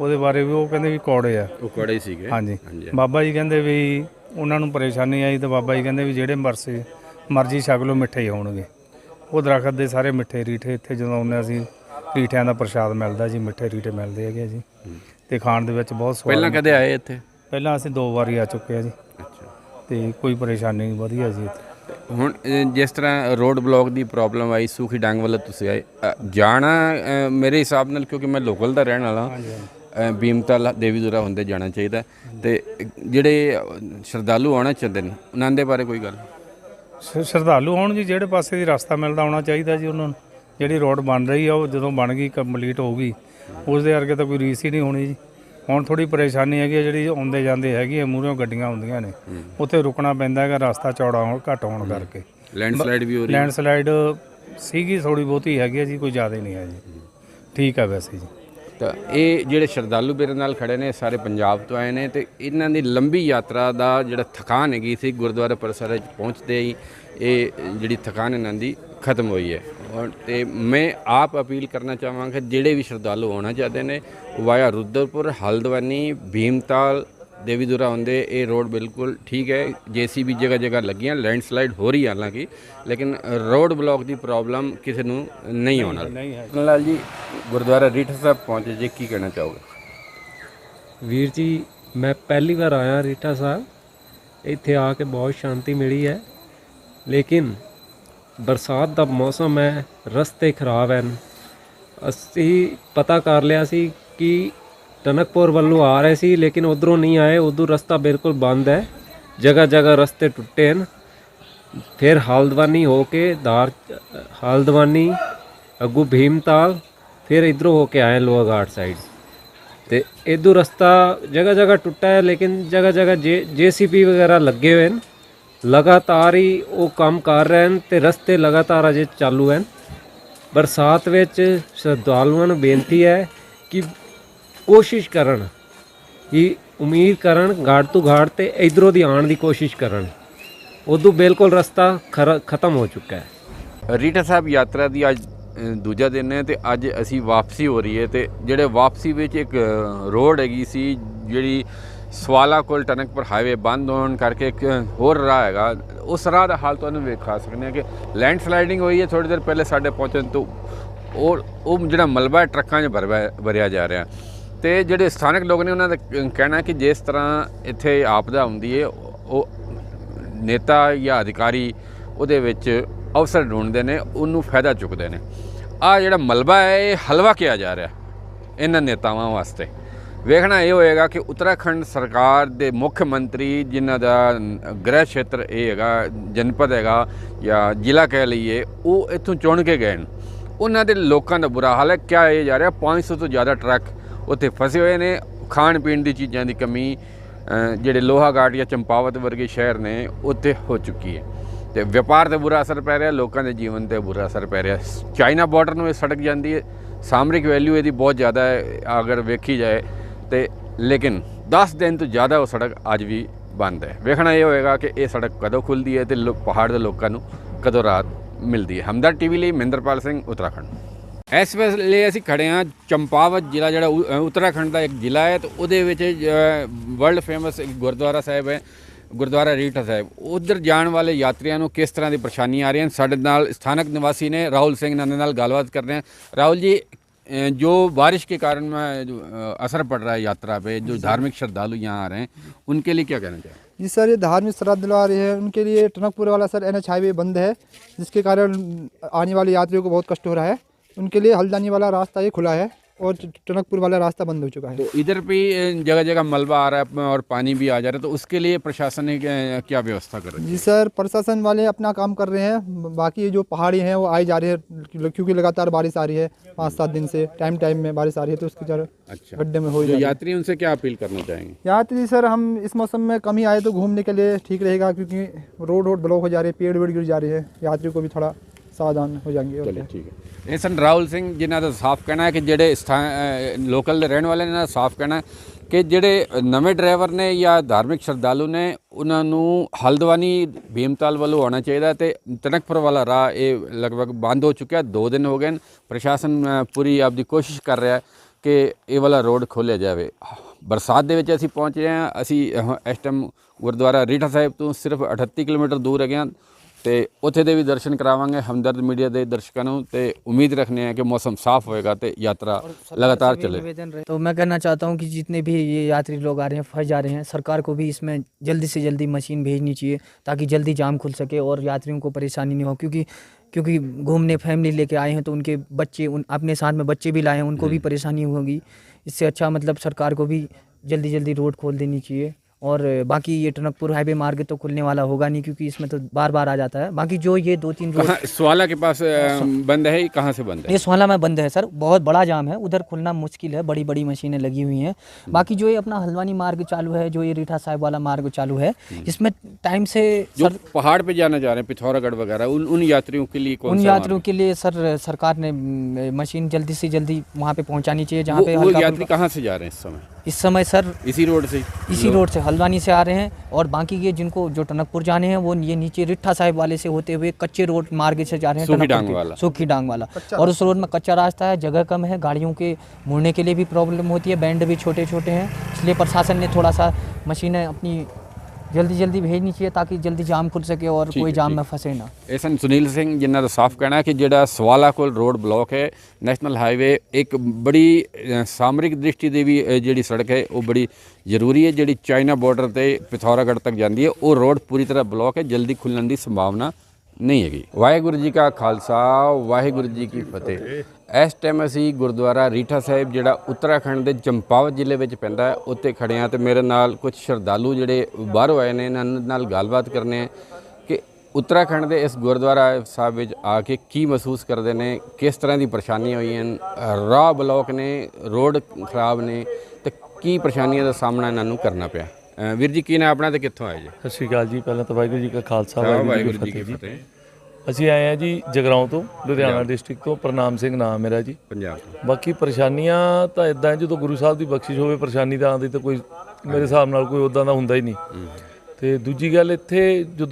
ਉਹਦੇ ਬਾਰੇ ਵੀ ਉਹ ਕਹਿੰਦੇ ਵੀ ਕੌੜੇ ਆ। ਉਹ ਕੜੇ ਸੀਗੇ। ਹਾਂਜੀ। ਬਾਬਾ ਜੀ ਕਹਿੰਦੇ ਵੀ ਉਹਨਾਂ ਨੂੰ ਪਰੇਸ਼ਾਨੀ ਆਈ ਤਾਂ ਬਾਬਾ ਜੀ ਕਹਿੰਦੇ ਵੀ ਜਿਹੜੇ ਮਰਸੇ ਮਰਜ਼ੀ ਛਕ ਲਓ ਮਿੱਠੇ ਹੀ ਹੋਣਗੇ। ਉਹ ਦਰਖਤ ਦੇ ਸਾਰੇ ਮਿੱਠੇ ਰੀਠੇ ਇੱਥੇ ਜਦੋਂ ਆਉਂਦੇ ਅਸੀਂ ਰੀਠਿਆਂ ਦਾ ਪ੍ਰਸ਼ਾਦ ਮਿਲਦਾ ਜੀ ਮਿੱਠੇ ਰੀਠੇ ਮਿਲਦੇ ਹੈਗੇ ਜੀ। ਤੇ ਖਾਣ ਦੇ ਵਿੱਚ ਬਹੁਤ ਸਵਾਦ ਪਹਿਲਾਂ ਕਦੇ ਆਏ ਇੱਥੇ? ਪਹਿਲਾਂ ਅਸੀਂ ਦੋ ਵਾਰੀ ਆ ਚੁੱਕੇ ਆ ਜੀ। ਅੱਛਾ। ਤੇ ਕੋਈ ਪਰੇਸ਼ਾਨੀ ਨਹੀਂ ਵਧੀਆ ਜੀ ਇੱਥੇ। ਹੁਣ ਜਿਸ ਤਰ੍ਹਾਂ ਰੋਡ ਬਲੌਕ ਦੀ ਪ੍ਰੋਬਲਮ ਆਈ ਸੂਖੀ ਡੰਗ ਵੱਲੋਂ ਤੁਸੀਂ ਆਏ ਜਾਣਾ ਮੇਰੇ ਹਿਸਾਬ ਨਾਲ ਕਿਉਂਕਿ ਮੈਂ ਲੋਕਲ ਦਾ ਰਹਿਣ ਵਾਲਾ ਅ, ਭੀਮਤਾਲ ਦੇਵੀ ਦੁਰਾ ਹੁੰਦੇ ਜਾਣਾ ਚਾਹੀਦਾ ਤੇ ਜਿਹੜੇ ਸ਼ਰਧਾਲੂ ਆਉਣਾ ਚਾਹੁੰਦੇ ਨੇ ਉਹਨਾਂ ਦੇ ਬਾਰੇ ਕੋਈ ਗੱਲ? ਸ਼ਰਧਾਲੂ ਹੋਣ ਜੀ ਜਿਹੜੇ ਪਾਸੇ ਦੀ ਰਸਤਾ ਮਿਲਦਾ ਆਉਣਾ ਚਾਹੀਦਾ ਜੀ ਉਹਨਾਂ ਨੂੰ। ਜਿਹੜੀ ਰੋਡ ਬਣ ਰਹੀ ਆ ਉਹ ਜਦੋਂ ਬਣ ਗਈ ਕੰਪਲੀਟ ਹੋਊਗੀ ਉਸ ਦੇ ਕਰਕੇ ਤਾਂ ਕੋਈ ਰੀਸ ਹੀ ਨਹੀਂ ਹੋਣੀ ਜੀ। ਹੁਣ ਥੋੜੀ ਪਰੇਸ਼ਾਨੀ ਹੈਗੀ ਆ ਜਿਹੜੀ ਆਉਂਦੇ ਜਾਂਦੇ ਹੈਗੀ ਆ ਮੂਹਰੋਂ ਗੱਡੀਆਂ ਆਉਂਦੀਆਂ ਨੇ। ਉੱਥੇ ਰੁਕਣਾ ਪੈਂਦਾ ਹੈਗਾ ਰਸਤਾ ਚੌੜਾ ਹੋਣ ਘੱਟ ਹੋਣ ਕਰਕੇ। ਲੈਂਡਸਲਾਈਡ ਵੀ ਹੋ ਰਹੀ ਹੈ। ਲੈਂਡਸਲਾਈਡ ਸੀਗੀ ਥੋੜੀ ਬਹੁਤੀ ਹੈਗੀ ਆ ਜੀ ਕੋਈ ਜ਼ਿਆਦਾ ਨਹੀਂ ਹੈ ਜੀ। ਠੀਕ ਆ ਵੈਸੇ ਜੀ। ਤਾਂ ਇਹ ਜਿਹੜੇ ਸ਼ਰਧਾਲੂ ਮੇਰੇ ਨਾਲ ਖੜੇ ਨੇ ਸਾਰੇ ਪੰਜਾਬ ਤੋਂ ਆਏ ਨੇ ਤੇ ਇਹਨਾਂ ਦੀ ਲੰਬੀ ਯਾਤਰਾ ਦਾ ਜਿਹੜਾ ਥਕਾਨ ਹੈਗੀ ਸੀ ਗੁਰਦੁਆਰਾ ਪਰਸਰ ਪਹੁੰਚਦੇ ਹੀ ਇਹ ਜਿਹੜੀ ਥਕਾਨ ਇਹਨਾਂ ਦੀ ਖਤਮ ਹੋਈ ਹੈ। ਤੇ ਮੈਂ ਆਪ ਅਪੀਲ ਕਰਨਾ ਚਾਹਾਂਗਾ ਜਿਹੜੇ ਵੀ ਸ਼ਰਧਾਲੂ ਆਉਣਾ ਚਾਹਦੇ ਨੇ ਵਾਇਆ ਰੁਦਰਪੁਰ ਹਲਦਵਾਨੀ ਭੀਮਤਾਲ ਦੇਵੀਦੁਰਾ ਹੁੰਦੇ ਇਹ ਰੋਡ ਬਿਲਕੁਲ ਠੀਕ ਹੈ ਜੀਸੀਬੀ ਜਗ੍ਹਾ ਜਗ੍ਹਾ ਲੱਗੀਆਂ ਲੈਂਡਸਲਾਈਡ ਹੋ ਰਹੀ ਹੈ ਹਾਲਾਂਕਿ ਲੇਕਿਨ ਰੋਡ ਬਲੌਕ ਦੀ ਪ੍ਰੋਬਲਮ ਕਿਸੇ ਨੂੰ ਨਹੀਂ ਆਉਣ ਵਾਲੀ। ਲਾਲ ਜੀ ਗੁਰਦੁਆਰਾ ਰੀਠਾ ਸਾਹਿਬ ਪਹੁੰਚੇ ਜੀ ਕੀ ਕਹਿਣਾ ਚਾਹੋਗੇ? ਵੀਰ ਜੀ ਮੈਂ ਪਹਿਲੀ ਵਾਰ ਆਇਆ ਰੀਟਾ ਸਾਹਿਬ ਇੱਥੇ ਆ ਕੇ ਬਹੁਤ ਸ਼ਾਂਤੀ ਮਿਲੀ ਹੈ ਲੇਕਿਨ ਬਰਸਾਤ ਦਾ ਮੌਸਮ ਹੈ, ਰਸਤੇ ਖਰਾਬ ਹਨ। ਅਸੀਂ ਪਤਾ ਕਰ ਲਿਆ ਸੀ ਕਿ ਟਨਕਪੁਰ ਵੱਲੋਂ ਆ ਰਹੇ ਸੀ, ਲੇਕਿਨ ਉਧਰੋਂ ਨਹੀਂ ਆਏ। ਉਧਰ ਰਸਤਾ ਬਿਲਕੁਲ ਬੰਦ ਹੈ ਜਗ੍ਹਾ ਜਗ੍ਹਾ ਰਸਤੇ ਟੁੱਟੇ ਹਨ। ਫਿਰ ਹਾਲਦਵਾਨੀ ਹੋ ਕੇ ਦਾਰ ਹਾਲਦਵਾਨੀ, ਅੱਗੂ ਭੀਮਤਾਲ, ਫਿਰ ਇਧਰੋਂ ਹੋ ਕੇ ਆਏ ਲੋਅਰ ਸਾਈਡ ਤੇ ਇਧਰ ਰਸਤਾ ਜਗ੍ਹਾ ਜਗ੍ਹਾ ਟੁੱਟਾ ਹੈ, ਲੇਕਿਨ ਜਗ੍ਹਾ ਜਗ੍ਹਾ ਜੇ ਜੀਸੀਪੀ ਵਗੈਰਾ ਲੱਗੇ ਹੋਏ ਹਨ। ਲਗਾਤਾਰ ਹੀ ਉਹ ਕੰਮ ਕਰ ਰਹੇ ਹਨ ਤੇ ਰਸਤੇ ਲਗਾਤਾਰ ਅਜੇ ਚਾਲੂ ਹਨ। ਬਰਸਾਤ ਵਿੱਚ ਸ਼ਰਧਾਲੂਆਂ ਨੂੰ ਬੇਨਤੀ ਹੈ ਕਿ ਕੋਸ਼ਿਸ਼ ਕਰਨ, ਕਿ ਉਮੀਦ ਕਰਨ, ਘਾਟ ਤੋਂ ਘਾਟ ਤੇ ਇਧਰੋਂ ਦੀ ਆਉਣ ਦੀ ਕੋਸ਼ਿਸ਼ ਕਰਨ। ਉਦੋਂ ਬਿਲਕੁਲ ਰਸਤਾ ਖਰ- ਖਤਮ ਹੋ ਚੁੱਕਾ ਹੈ। ਰੀਟਾ ਸਾਹਿਬ, ਯਾਤਰਾ ਦੀ ਅੱਜ ਦੂਜਾ ਦਿਨ ਹੈ ਤੇ ਅੱਜ ਅਸੀਂ ਵਾਪਸੀ ਹੋ ਰਹੀ ਹੈ ਤੇ ਜਿਹੜੇ ਵਾਪਸੀ ਵਿੱਚ ਇੱਕ ਰੋਡ ਹੈਗੀ ਸੀ, ਜਿਹੜੀ ਸਵਾਲਾ ਕੋਲ ਟਨਕਪੁਰ ਹਾਈਵੇ ਬੰਦ ਹੋਣ ਕਰਕੇ ਹੋਰ ਰਾਹ ਹੈਗਾ। ਉਸ ਰਾਹ ਦਾ ਹਾਲ ਤੁਹਾਨੂੰ ਵੇਖਾ ਸਕਦੇ ਹਾਂ ਕਿ ਲੈਂਡ ਸਲਾਈਡਿੰਗ ਹੋਈ ਹੈ ਥੋੜੀ ਦੇਰ ਪਹਿਲੇ ਸਾਡੇ ਪਹੁੰਚਣ ਤੋਂ। ਉਹ ਉਹ ਜਿਹੜਾ ਮਲਬਾ ਟਰੱਕਾਂ 'ਚ ਭਰਵਾ- ਭਰਿਆ ਜਾ ਰਿਹਾ। ਤੇ ਜਿਹੜੇ ਸਥਾਨਕ ਲੋਕ ਨੇ, ਉਹਨਾਂ ਦਾ ਕ- ਕਹਿਣਾ ਕਿ ਜਿਸ ਤਰ੍ਹਾਂ ਇੱਥੇ ਆਪਦਾ ਹੁੰਦੀ ਹੈ, ਉਹ ਨੇਤਾ ਜਾਂ ਅਧਿਕਾਰੀ ਉਹਦੇ ਵਿੱਚ ਅਵਸਰ ਢੂੰਡਦੇ ਨੇ, ਉਹਨੂੰ ਫਾਇਦਾ ਚੁੱਕਦੇ ਨੇ। ਆ ਜਿਹੜਾ ਮਲਬਾ ਹੈ, ਇਹ ਹਲਵਾ ਕਿਹਾ ਜਾ ਰਿਹਾ ਇਹਨਾਂ ਨੇਤਾਵਾਂ ਵਾਸਤੇ। ਵੇਖਣਾ ਇਹ ਹੋਏਗਾ ਕਿ ਉੱਤਰਾਖੰਡ ਸਰਕਾਰ ਦੇ ਮੁੱਖ ਮੰਤਰੀ ਜਿਨ੍ਹਾਂ ਦਾ ਗ੍ਰਹਿ ਖੇਤਰ ਇਹ ਹੈਗਾ, ਜਨਪਦ ਹੈਗਾ ਜਾਂ ਜ਼ਿਲ੍ਹਾ ਕਹਿ ਲਈਏ, ਉਹ ਇੱਥੋਂ ਚੁਣ ਕੇ ਗਏ ਨੇ। ਉਹਨਾਂ ਦੇ ਲੋਕਾਂ ਦਾ ਬੁਰਾ ਹਾਲ ਹੈ। ਕਿਆ ਇਹ ਜਾ ਰਿਹਾ? 500 ਤੋਂ ਜ਼ਿਆਦਾ ਟਰੱਕ ਉੱਥੇ ਫਸੇ ਹੋਏ ਨੇ। ਖਾਣ ਪੀਣ ਦੀ ਚੀਜ਼ਾਂ ਦੀ ਕਮੀ ਜਿਹੜੇ ਲੋਹਾਗਾਟ ਜਾਂ ਚੰਪਾਵਤ ਵਰਗੇ ਸ਼ਹਿਰ ਨੇ, ਉੱਥੇ ਹੋ ਚੁੱਕੀ ਹੈ। ਤੇ ਵਪਾਰ ਤੇ ਬੁਰਾ ਅਸਰ ਪੈ ਰਿਹਾ, ਲੋਕਾਂ ਦੇ ਜੀਵਨ ਤੇ ਬੁਰਾ ਅਸਰ ਪੈ ਰਿਹਾ। ਚਾਈਨਾ ਬਾਰਡਰ ਨੂੰ ਇਹ ਸੜਕ ਜਾਂਦੀ ਹੈ। ਸਾਮਰਿਕ ਵੈਲਿਊ ਇਹਦੀ ਬਹੁਤ ਜ਼ਿਆਦਾ ਹੈ। ਅਗਰ ਵੇਖੀ ਜਾਏ ਤੇ ਲੇਕਿਨ 10 ਦਿਨ ਤੋਂ ਜ਼ਿਆਦਾ ਉਹ ਸੜਕ ਅੱਜ ਵੀ ਬੰਦ ਹੈ। ਵੇਖਣਾ ਇਹ ਹੋਏਗਾ ਕਿ ਇਹ ਸੜਕ ਕਦੋਂ ਖੁੱਲਦੀ ਹੈ ਤੇ ਪਹਾੜ ਦੇ ਲੋਕਾਂ ਨੂੰ ਕਦੋਂ ਰਾਤ ਮਿਲਦੀ ਹੈ। ਹਮਦਰ ਟੀਵੀ ਲਈ ਮਹਿੰਦਰਪਾਲ ਸਿੰਘ, ਉਤਰਾਖੰਡ। ਇਸ ਵੇਲੇ ਅਸੀਂ ਖੜੇ ਹਾਂ ਚੰਪਾਵਤ ਜ਼ਿਲ੍ਹਾ, ਜਿਹੜਾ ਉਤਰਾਖੰਡ ਦਾ ਇੱਕ ਜ਼ਿਲ੍ਹਾ ਹੈ ਤੇ ਉਹਦੇ ਵਿੱਚ ਵਰਲਡ ਫੇਮਸ ਇੱਕ ਗੁਰਦੁਆਰਾ ਸਾਹਿਬ ਹੈ, ਗੁਰਦੁਆਰਾ ਰੀਠਾ ਸਾਹਿਬ। ਉਧਰ ਜਾਣ ਵਾਲੇ ਯਾਤਰੀਆਂ ਨੂੰ ਕਿਸ ਤਰ੍ਹਾਂ ਦੀ ਪਰੇਸ਼ਾਨੀ ਆ ਰਹੀ ਹੈ ਸਾਡੇ ਨਾਲ ਸਥਾਨਕ ਨਿਵਾਸੀ ਨੇ ਰਾਹੁਲ ਸਿੰਘ ਨਾਲ ਨਾਲ ਗੱਲਬਾਤ ਕਰਦੇ ਹਾਂ। ਰਾਹੁਲ ਜੀ जो बारिश के कारण में जो असर पड़ रहा है यात्रा पे जो धार्मिक श्रद्धालु यहाँ आ रहे हैं उनके लिए क्या कहना चाहिए? जी सर ये धार्मिक श्रद्धालु आ रहे हैं उनके लिए टनकपुर वाला सर एन एच हाईवे बंद है जिसके कारण आने वाले यात्रियों को बहुत कष्ट हो रहा है। उनके लिए हल्दानी वाला रास्ता ये खुला है। और टनकपुर वाला रास्ता बंद हो चुका है। तो इधर भी जगह जगह मलबा आ रहा है और पानी भी आ जा रहा है तो उसके लिए प्रशासन ने क्या व्यवस्था कर रही है? जी सर प्रशासन वाले अपना काम कर रहे हैं बाकी जो पहाड़ी हैं वो आई जा रही है क्योंकि लगातार बारिश आ रही है पाँच सात दिन से टाइम टाइम में बारिश आ रही है तो उसकी जरा अच्छा। गड्ढे में हो जाए यात्री उनसे क्या अपील करना चाहेंगे? यात्री सर हम इस मौसम में कमी आए तो घूमने के लिए ठीक रहेगा क्योंकि रोड रोड ब्लॉक हो जा रही है पेड़ वेड़ गिर जा रही है यात्रियों को भी थोड़ा ਸਾਵਧਾਨ ਹੋ ਜਾਣਗੇ ਚਲੋ ਠੀਕ ਹੈ। ਇਹ ਸਨ ਰਾਹੁਲ ਸਿੰਘ ਜਿਨ੍ਹਾਂ ਦਾ ਸਾਫ਼ ਕਹਿਣਾ ਹੈ ਕਿ ਜਿਹੜੇ ਸਥਾਨ ਲੋਕਲ ਦੇ ਰਹਿਣ ਵਾਲੇ ਨੇ ਇਹਨਾਂ ਸਾਫ਼ ਕਹਿਣਾ ਕਿ ਜਿਹੜੇ ਨਵੇਂ ਡਰਾਈਵਰ ਨੇ ਜਾਂ ਧਾਰਮਿਕ ਸ਼ਰਧਾਲੂ ਨੇ, ਉਹਨਾਂ ਨੂੰ ਹਲਦਵਾਨੀ ਭੀਮਤਾਲ ਵੱਲੋਂ ਆਉਣਾ ਚਾਹੀਦਾ ਤੇ ਤਨਕਪੁਰ ਵਾਲਾ ਰਾਹ ਇਹ ਲਗਭਗ ਬੰਦ ਹੋ ਚੁੱਕਿਆ 2 ਦਿਨ ਹੋ ਗਏ ਪ੍ਰਸ਼ਾਸਨ ਪੂਰੀ ਆਪਦੀ ਕੋਸ਼ਿਸ਼ ਕਰ ਰਿਹਾ ਕਿ ਇਹ ਵਾਲਾ ਰੋਡ ਖੋਲਿਆ ਜਾਵੇ। ਬਰਸਾਤ ਦੇ ਵਿੱਚ ਅਸੀਂ ਪਹੁੰਚ ਰਹੇ ਹਾਂ। ਅਸੀਂ ਇਸ ਟਾਈਮ ਗੁਰਦੁਆਰਾ ਰੀਠਾ ਸਾਹਿਬ ਤੋਂ ਸਿਰਫ 38 ਕਿਲੋਮੀਟਰ ਦੂਰ ਹੈਗੇ ਹਾਂ। ਤੇ ਉੱਥੇ ਦੇ ਵੀ ਦਰਸ਼ਨ ਕਰਾਵਾਂਗੇ ਹਮਦਰਦ ਮੀਡੀਆ ਦੇ ਦਰਸ਼ਕਾਂ ਨੂੰ ਤੇ ਉਮੀਦ ਰੱਖਨੇ ਆ ਕਿ ਮੌਸਮ ਸਾਫ਼ ਹੋਏਗਾ ਤੇ ਯਾਤਰਾ लगातार से भी चले निवेदन रहे तो मैं कहना चाहता हूँ कि जितने भी ये यात्री लोग आ रहे हैं फंस जा रहे हैं सरकार को भी इसमें जल्दी से जल्दी मशीन भेजनी चाहिए ताकि जल्दी जाम खुल सके और यात्रियों को परेशानी नहीं हो क्योंकि क्योंकि घूमने फैमिली लेके आए हैं तो उनके बच्चे उन अपने साथ में बच्चे भी लाए हैं उनको भी परेशानी होगी इससे अच्छा मतलब सरकार को भी जल्दी जल्दी रोड खोल देनी चाहिए और बाकी ये टनकपुर हाईवे मार्ग तो खुलने वाला होगा नहीं क्योंकि इसमें तो बार बार आ जाता है। बाकी जो ये दो तीन रोड कहाँ के पास बंद है कहाँ से बंद है? ये सोहला में बंद है सर। बहुत बड़ा जाम है। उधर खुलना मुश्किल है। बड़ी बड़ी मशीनें लगी हुई हैं। बाकी जो ये अपना हल्द्वानी मार्ग चालू है जो ये रीठा साहिब वाला मार्ग चालू है इसमें टाइम से जो पहाड़ पे जाना जा रहे हैं पिथौरागढ़ वगैरह उन उन यात्रियों के लिए उन यात्रियों के लिए सर सरकार ने मशीन जल्दी से जल्दी वहाँ पे पहुँचानी चाहिए जहाँ पे यात्री कहाँ से जा रहे हैं इस समय? इस समय सर इसी रोड से। इसी रोड से हल्द्वानी से आ रहे हैं और बाकी ये जिनको जो टनकपुर जाने हैं वो ये नीचे रिट्ठा साहिब वाले से होते हुए कच्चे रोड मार्ग से जा रहे हैं सूखी डांग वाला। सूखी डांग वाला। और उस रोड में कच्चा रास्ता है जगह कम है गाड़ियों के मुड़ने के लिए भी प्रॉब्लम होती है बैंड भी छोटे छोटे हैं इसलिए प्रशासन ने थोड़ा सा मशीनें अपनी ਜਲਦੀ ਜਲਦੀ ਭੇਜਣੀ ਚਾਹੀਏ ਤਾਂ ਕਿ ਜਲਦੀ ਜਾਮ ਖੁੱਲ ਸਕੇ ਔਰ ਕੋਈ ਜਾਮ ਮੈਂ ਫਸੇ ਨਾ। ਐਸਨ ਸੁਨੀਲ ਸਿੰਘ ਜਿਨ੍ਹਾਂ ਦਾ ਸਾਫ਼ ਕਹਿਣਾ ਕਿ ਜਿਹੜਾ ਸਵਾਲਾ ਕੋਲ ਰੋਡ ਬਲੌਕ ਹੈ ਨੈਸ਼ਨਲ ਹਾਈਵੇ ਇੱਕ ਬੜੀ ਸਾਮਰਿਕ ਦ੍ਰਿਸ਼ਟੀ ਦੇ ਵੀ ਜਿਹੜੀ ਸੜਕ ਹੈ ਉਹ ਬੜੀ ਜ਼ਰੂਰੀ ਹੈ। ਜਿਹੜੀ ਚਾਈਨਾ ਬਾਰਡਰ ਤੇ ਪਿਥੌਰਾਗੜ੍ਹ ਤੱਕ ਜਾਂਦੀ ਹੈ ਉਹ ਰੋਡ ਪੂਰੀ ਤਰ੍ਹਾਂ ਬਲੌਕ ਹੈ ਜਲਦੀ ਖੁੱਲਣ ਦੀ ਸੰਭਾਵਨਾ ਨਹੀਂ ਹੈਗੀ। ਵਾਹਿਗੁਰੂ ਜੀ ਕਾ ਖਾਲਸਾ, ਵਾਹਿਗੁਰੂ ਜੀ ਕੀ ਫਤਿਹ। ਇਸ ਟਾਈਮ ਅਸੀਂ ਗੁਰਦੁਆਰਾ ਰੀਠਾ ਸਾਹਿਬ, ਜਿਹੜਾ ਉੱਤਰਾਖੰਡ ਦੇ ਚੰਪਾਵਤ ਜ਼ਿਲ੍ਹੇ ਵਿੱਚ ਪੈਂਦਾ ਹੈ, ਉੱਥੇ ਖੜੇ ਹਾਂ ਤੇ ਮੇਰੇ ਨਾਲ ਕੁਝ ਸ਼ਰਧਾਲੂ ਜਿਹੜੇ ਬਾਹਰੋਂ ਆਏ ਨੇ, ਇਹਨਾਂ ਨਾਲ ਗੱਲਬਾਤ ਕਰਨੇ ਆ ਕਿ ਉੱਤਰਾਖੰਡ ਦੇ ਇਸ ਗੁਰਦੁਆਰਾ ਸਾਹਿਬ ਵਿੱਚ ਆ ਕੇ ਕੀ ਮਹਿਸੂਸ ਕਰਦੇ ਨੇ, ਕਿਸ ਤਰ੍ਹਾਂ ਦੀ ਪਰੇਸ਼ਾਨੀਆਂ ਹੋਈਆਂ ਰਾਹ ਬਲੌਕ ਨੇ ਰੋਡ ਖਰਾਬ ਨੇ, ਤੇ ਕੀ ਪਰੇਸ਼ਾਨੀਆਂ ਦਾ ਸਾਹਮਣਾ ਇਹਨਾਂ ਨੂੰ ਕਰਨਾ ਪਿਆ। ਅ, ਵੀਰ ਜੀ ਕੀ ਨਾਮ ਆਪਣਾ ਤੇ ਕਿੱਥੋਂ ਆਏ ਜੀ? ਸਤਿ ਸ਼੍ਰੀ ਅਕਾਲ ਜੀ ਪਹਿਲਾਂ ਤਾਂ ਵਾਹਿਗੁਰੂ ਜੀ ਕਾ ਖਾਲਸਾ ਵਾਹਿਗੁਰੂ ਜੀ ਕੀ ਫਤਿਹ ਜੀ। ਫਤਿਹ। ਅਸੀਂ ਆਏ ਆ ਜੀ ਜਗਰਾਉਂ ਤੋਂ ਲੁਧਿਆਣਾ ਡਿਸਟ੍ਰਿਕਟ ਤੋਂ। ਪ੍ਰਨਾਮ ਸਿੰਘ ਨਾਮ ਮੇਰਾ ਜੀ। ਪੰਜਾਬ ਤੋਂ। ਬਾਕੀ ਪਰੇਸ਼ਾਨੀਆਂ ਤਾਂ ਇਦਾਂ ਜਦੋਂ ਗੁਰੂ ਸਾਹਿਬ ਦੀ ਬਖਸ਼ਿਸ਼ ਹੋਵੇ ਪਰੇਸ਼ਾਨੀ ਤਾਂ ਆਉਂਦੀ ਤਾਂ ਕੋਈ ਮੇਰੇ ਹਿਸਾਬ ਨਾਲ ਕੋਈ ਉਦਾਂ ਦਾ ਹੁੰਦਾ ਹੀ ਨਹੀਂ। ਤੇ ਦੂਜੀ ਗੱਲ ਇੱਥੇ ਜਦੋਂ